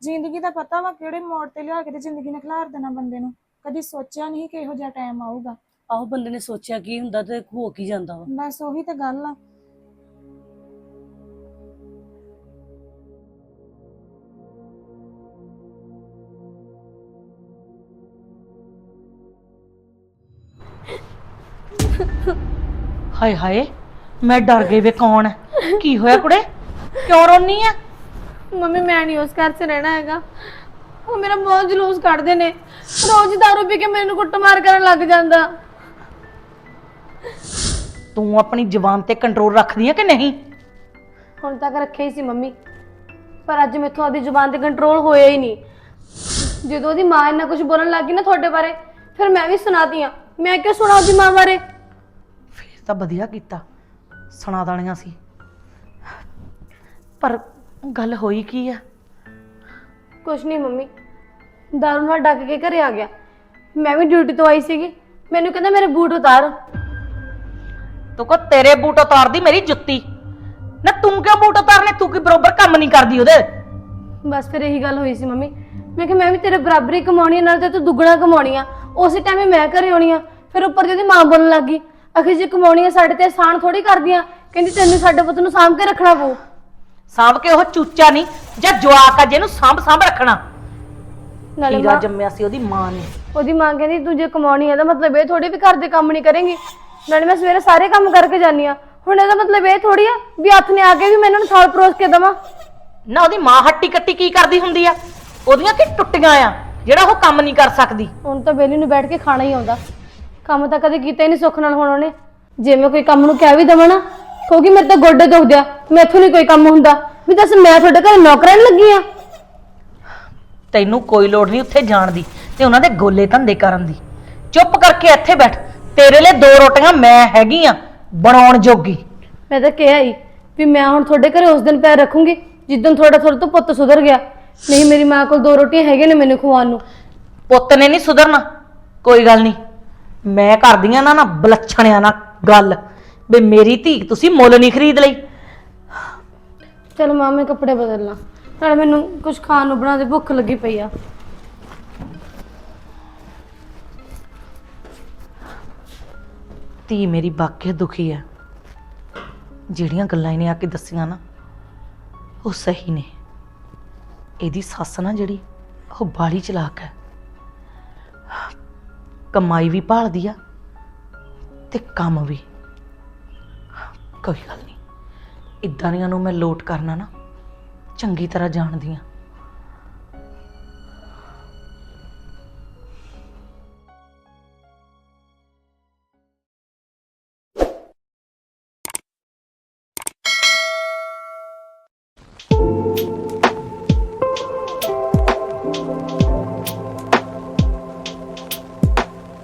ਜ਼ਿੰਦਗੀ ਦਾ ਪਤਾ ਵਾ ਕਿਹੜੇ ਮੋੜ ਤੇ ਲਿਆ ਕੇ ਤੇ ਜ਼ਿੰਦਗੀ ਨੇ ਖਿਲਾਰ ਦੇਣਾ ਬੰਦੇ ਨੂੰ। ਕਦੀ ਸੋਚਿਆ ਨਹੀਂ ਕਿ ਇਹੋ ਜਿਹਾ ਟਾਈਮ ਆਊਗਾ। ਆਹੋ ਬੰਦੇ ਨੇ ਸੋਚਿਆ ਕੀ ਹੁੰਦਾ ਤੇ ਹੋ ਕੀ ਜਾਂਦਾ ਵਾ। ਬਸ ਉਹੀ ਤਾਂ ਗੱਲ ਆ। ਹਾਏ ਹਾਏ ਮੈਂ ਡਰ ਗਈ ਵੇ ਕੌਣ ਹੈ? ਕੀ ਹੋਇਆ ਕੁੜੇ? ਕਿਉਂ ਰੋਨੀ ਆ ਮੰਮੀ ਮੈਂ ਨਹੀਂ ਉਸ ਘਰ 'ਚ ਰਹਿਣਾ ਹੈਗਾ। ਉਹ ਮੇਰਾ ਬਹੁਤ ਜਲੂਸ ਕੱਢਦੇ ਨੇ। ਰੋਜ਼ ਦਾਰੂ ਪੀ ਕੇ ਮੈਨੂੰ ਕੁੱਟਮਾਰ ਕਰਨ ਲੱਗ ਜਾਂਦਾ। ਤੂੰ ਆਪਣੀ ਜ਼ੁਬਾਨ ਤੇ ਕੰਟਰੋਲ ਰੱਖਦੀ ਆ ਕਿ ਨਹੀਂ? ਹੁਣ ਤੱਕ ਰੱਖਿਆ ਹੀ ਸੀ ਮੰਮੀ। ਪਰ ਅੱਜ ਮੈਥੋਂ ਆਪਦੀ ਜ਼ੁਬਾਨ ਤੇ ਕੰਟਰੋਲ ਹੋਇਆ ਹੀ ਨਹੀਂ। ਜਦੋਂ ਉਹਦੀ ਮਾਂ ਇੰਨਾ ਕੁਝ ਬੋਲਣ ਲੱਗੀ ਨਾ ਤੁਹਾਡੇ ਬਾਰੇ ਫਿਰ ਮੈਂ ਵੀ ਸੁਣਾਤੀ ਆ ਮੈਂ ਕਿਉਂ ਸੁਣਾ ਉਹਦੀ ਮਾਂ ਬਾਰੇ? ਤਾਂ ਵਧੀਆ ਕੀਤਾ। ਸੁਣਾ ਦੇਣੀਆਂ ਸੀ। ਪਰ ਗੱਲ ਹੋਈ ਕੀ ਆ? ਕੁਛ ਨਹੀਂ ਮੰਮੀ। ਦਾਰੂ ਨਾਲ ਡੱਕ ਕੇ ਘਰੇ ਆ ਗਿਆ। ਮੈਂ ਵੀ ਡਿਊਟੀ ਤੋਂ ਆਈ ਸੀਗੀ। ਮੈਨੂੰ ਕਹਿੰਦਾ ਮੇਰੇ ਬੂਟ ਉਤਾਰ। ਤੂੰ ਕੋ ਤੇਰੇ ਬੂਟ ਉਤਾਰਦੀ ਮੇਰੀ ਜੁੱਤੀ। ਨਾ ਤੂੰ ਕਿਉਂ ਬੂਟ ਉਤਾਰਨੇ ਤੂੰ ਕੀ ਬਰੋਬਰ ਕੰਮ ਨਹੀਂ ਕਰਦੀ ਉਹਦੇ? ਬਸ ਫਿਰ ਇਹੀ ਗੱਲ ਹੋਈ ਸੀ ਮੰਮੀ। ਮੈਂ ਕਿਹਾ ਮੈਂ ਵੀ ਤੇਰੇ ਬਰਾਬਰ ਕਮਾਉਣੀ ਆ, ਨਾਲ ਤੇ ਤੂੰ ਦੁੱਗਣਾ ਕਮਾਉਣੀ ਆ। ਉਸੇ ਟਾਈਮ ਹੀ ਮੈਂ ਘਰੇ ਆਉਣੀ ਆ। ਫਿਰ ਉੱਪਰ ਜਿਹਦੀ ਮਾਂ ਬੋਲਣ ਲੱਗੀ ਅਖੇ ਜੇ ਕਮਾਉਣੀ ਆ ਸਾਡੇ ਤੇ ਆਸਾਨ ਥੋੜੀ ਕਰਦੀਆਂ ਕਹਿੰਦੀ ਤੈਨੂੰ ਸਾਡੇ ਪੁੱਤ ਨੂੰ ਸਾਂਭ ਕੇ ਰੱਖਣਾ ਪਊ। ਸਾਂਭ ਕੇ ਉਹ ਚੂਚਾ ਨਹੀਂ ਜਾਂ ਜਵਾਕ ਆ ਜਿਹਨੂੰ ਸਾਂਭ ਸਾਂਭ ਰੱਖਣਾ। ਨਾਲੇ ਹੀਰਾ ਮਾਂ- ਜੰਮਿਆ ਸੀ ਉਹਦੀ ਮਾਂ ਨੇ। ਉਹਦੀ ਮਾਂ ਕਹਿੰਦੀ ਤੂੰ ਜੇ ਕਮਾਉਣੀ ਆ ਤਾਂ ਮਤਲਬ ਇਹ ਥੋੜੀ ਵੀ ਘਰ ਦੇ ਕੰਮ ਨਹੀਂ ਕਰੇਂਗੀ। ਨਾਲੇ ਮੈਂ ਸਵੇਰੇ ਸਾਰੇ ਕੰਮ ਕਰਕੇ ਜਾਨੀ ਆ। ਹੁਣ ਇਹਦਾ ਮਤਲਬ ਇਹ ਥੋੜੀ ਆ ਵੀ ਹੱਥ ਨੇ ਆ ਕੇ ਵੀ ਮੈਂ ਇਹਨਾਂ ਨੂੰ ਥਾਲ ਪਰੋਸ ਕੇ ਦੇਵਾਂ। ਨਾ ਉਹਦੀ ਮਾਂ ਹੱਟੀ ਕੱਟੀ ਕੀ ਕਰਦੀ ਹੁੰਦੀ ਆ? ਉਹਦੀਆਂ ਕੀ ਟੁੱਟੀਆਂ ਆ ਜਿਹੜਾ ਉਹ ਕੰਮ ਨਹੀਂ ਕਰ ਸਕਦੀ। ਹੁਣ ਤਾਂ ਬੇਲੀ ਨੂੰ ਬੈਠ ਕੇ ਖਾਣਾ ਹੀ ਆਉਂਦਾ। ਕੰਮ ਤਾਂ ਕਦੇ ਕੀਤਾ ਹੀ ਨਹੀਂ ਸੁੱਖ ਨਾਲ ਹੁਣ ਉਹਨੇ। ਜੇ ਮੈਂ ਕੋਈ ਕੰਮ ਨੂੰ ਕਹਿ ਵੀ ਦਵਾਂ ਨਾ ਕਿਉਂਕਿ ਮੇਰੇ ਤਾਂ ਗੋਡੇ ਦੁਖਦੇ ਆ ਮੈਥੋਂ ਨਹੀਂ ਕੋਈ ਕੰਮ ਹੁੰਦਾ। ਵੀ ਦੱਸ ਮੈਂ ਤੁਹਾਡੇ ਘਰ ਨੌਕਰਾਨ ਲੱਗੀ ਆ? ਤੈਨੂੰ ਕੋਈ ਲੋੜ ਨਹੀਂ ਉੱਥੇ ਜਾਣ ਦੀ ਤੇ ਉਹਨਾਂ ਦੇ ਗੋਲੇ ਧੰਦੇ ਕਰਨ ਦੀ। ਚੁੱਪ ਕਰਕੇ ਇੱਥੇ ਬੈਠ ਤੇਰੇ ਲਈ ਦੋ ਰੋਟੀਆਂ ਮੈਂ ਹੈਗੀ ਆ ਬਣਾਉਣ ਜੋਗੀ। ਮੈਂ ਤਾਂ ਕਿਹਾ ਹੀ ਵੀ ਮੈਂ ਹੁਣ ਤੁਹਾਡੇ ਘਰੇ ਉਸ ਦਿਨ ਪੈਰ ਰੱਖੂੰਗੀ ਜਿੱਦਣ ਤੁਹਾਡਾ ਤੁਹਾਡੇ ਤੋਂ ਪੁੱਤ ਸੁਧਰ ਗਿਆ। ਨਹੀਂ ਮੇਰੀ ਮਾਂ ਕੋਲ ਦੋ ਰੋਟੀਆਂ ਹੈਗੇ ਨੇ ਮੈਨੂੰ ਖਵਾਉਣ ਨੂੰ। ਪੁੱਤ ਨੇ ਨਹੀਂ ਸੁਧਰਨਾ ਕੋਈ ਗੱਲ ਨਹੀਂ। ਮੈਂ ਕਰਦੀ ਆ ਨਾ ਨਾ ਬਲੱਛਣਿਆਂ ਨਾਲ ਗੱਲ ਵੀ ਮੇਰੀ ਧੀ ਤੁਸੀਂ ਮੁੱਲ ਨਹੀਂ ਖਰੀਦ ਲਈ। ਚਲ ਮਾਂ ਮੈਂ ਕੱਪੜੇ ਬਦਲ ਲਾਂ। ਨਾਲੇ ਮੈਨੂੰ ਕੁਝ ਖਾਣ ਨੂੰ ਬਣਾ ਦੇ ਭੁੱਖ ਲੱਗੀ ਪਈ ਆ। ਧੀ ਮੇਰੀ ਵਾਕਿਆ ਦੁਖੀ ਹੈ ਜਿਹੜੀਆਂ ਗੱਲਾਂ ਇਹਨੇ ਆ ਕੇ ਦੱਸੀਆਂ ਨਾ ਉਹ ਸਹੀ ਨੇ। ਇਹਦੀ ਸੱਸ ਨਾ ਜਿਹੜੀ ਉਹ ਬਾਲੀ ਚਲਾਕ ਹੈ। ਕਮਾਈ ਵੀ ਭਾਲਦੀ ਆ ਤੇ ਕੰਮ ਵੀ। ਕੋਈ ਗੱਲ ਨਹੀਂ। ਇਦਾਂ ਦੀਆਂ ਨੂੰ ਮੈਂ ਲੋਟ ਕਰਨਾ ਨਾ, ਚੰਗੀ ਤਰ੍ਹਾਂ ਜਾਣਦੀ ਆ।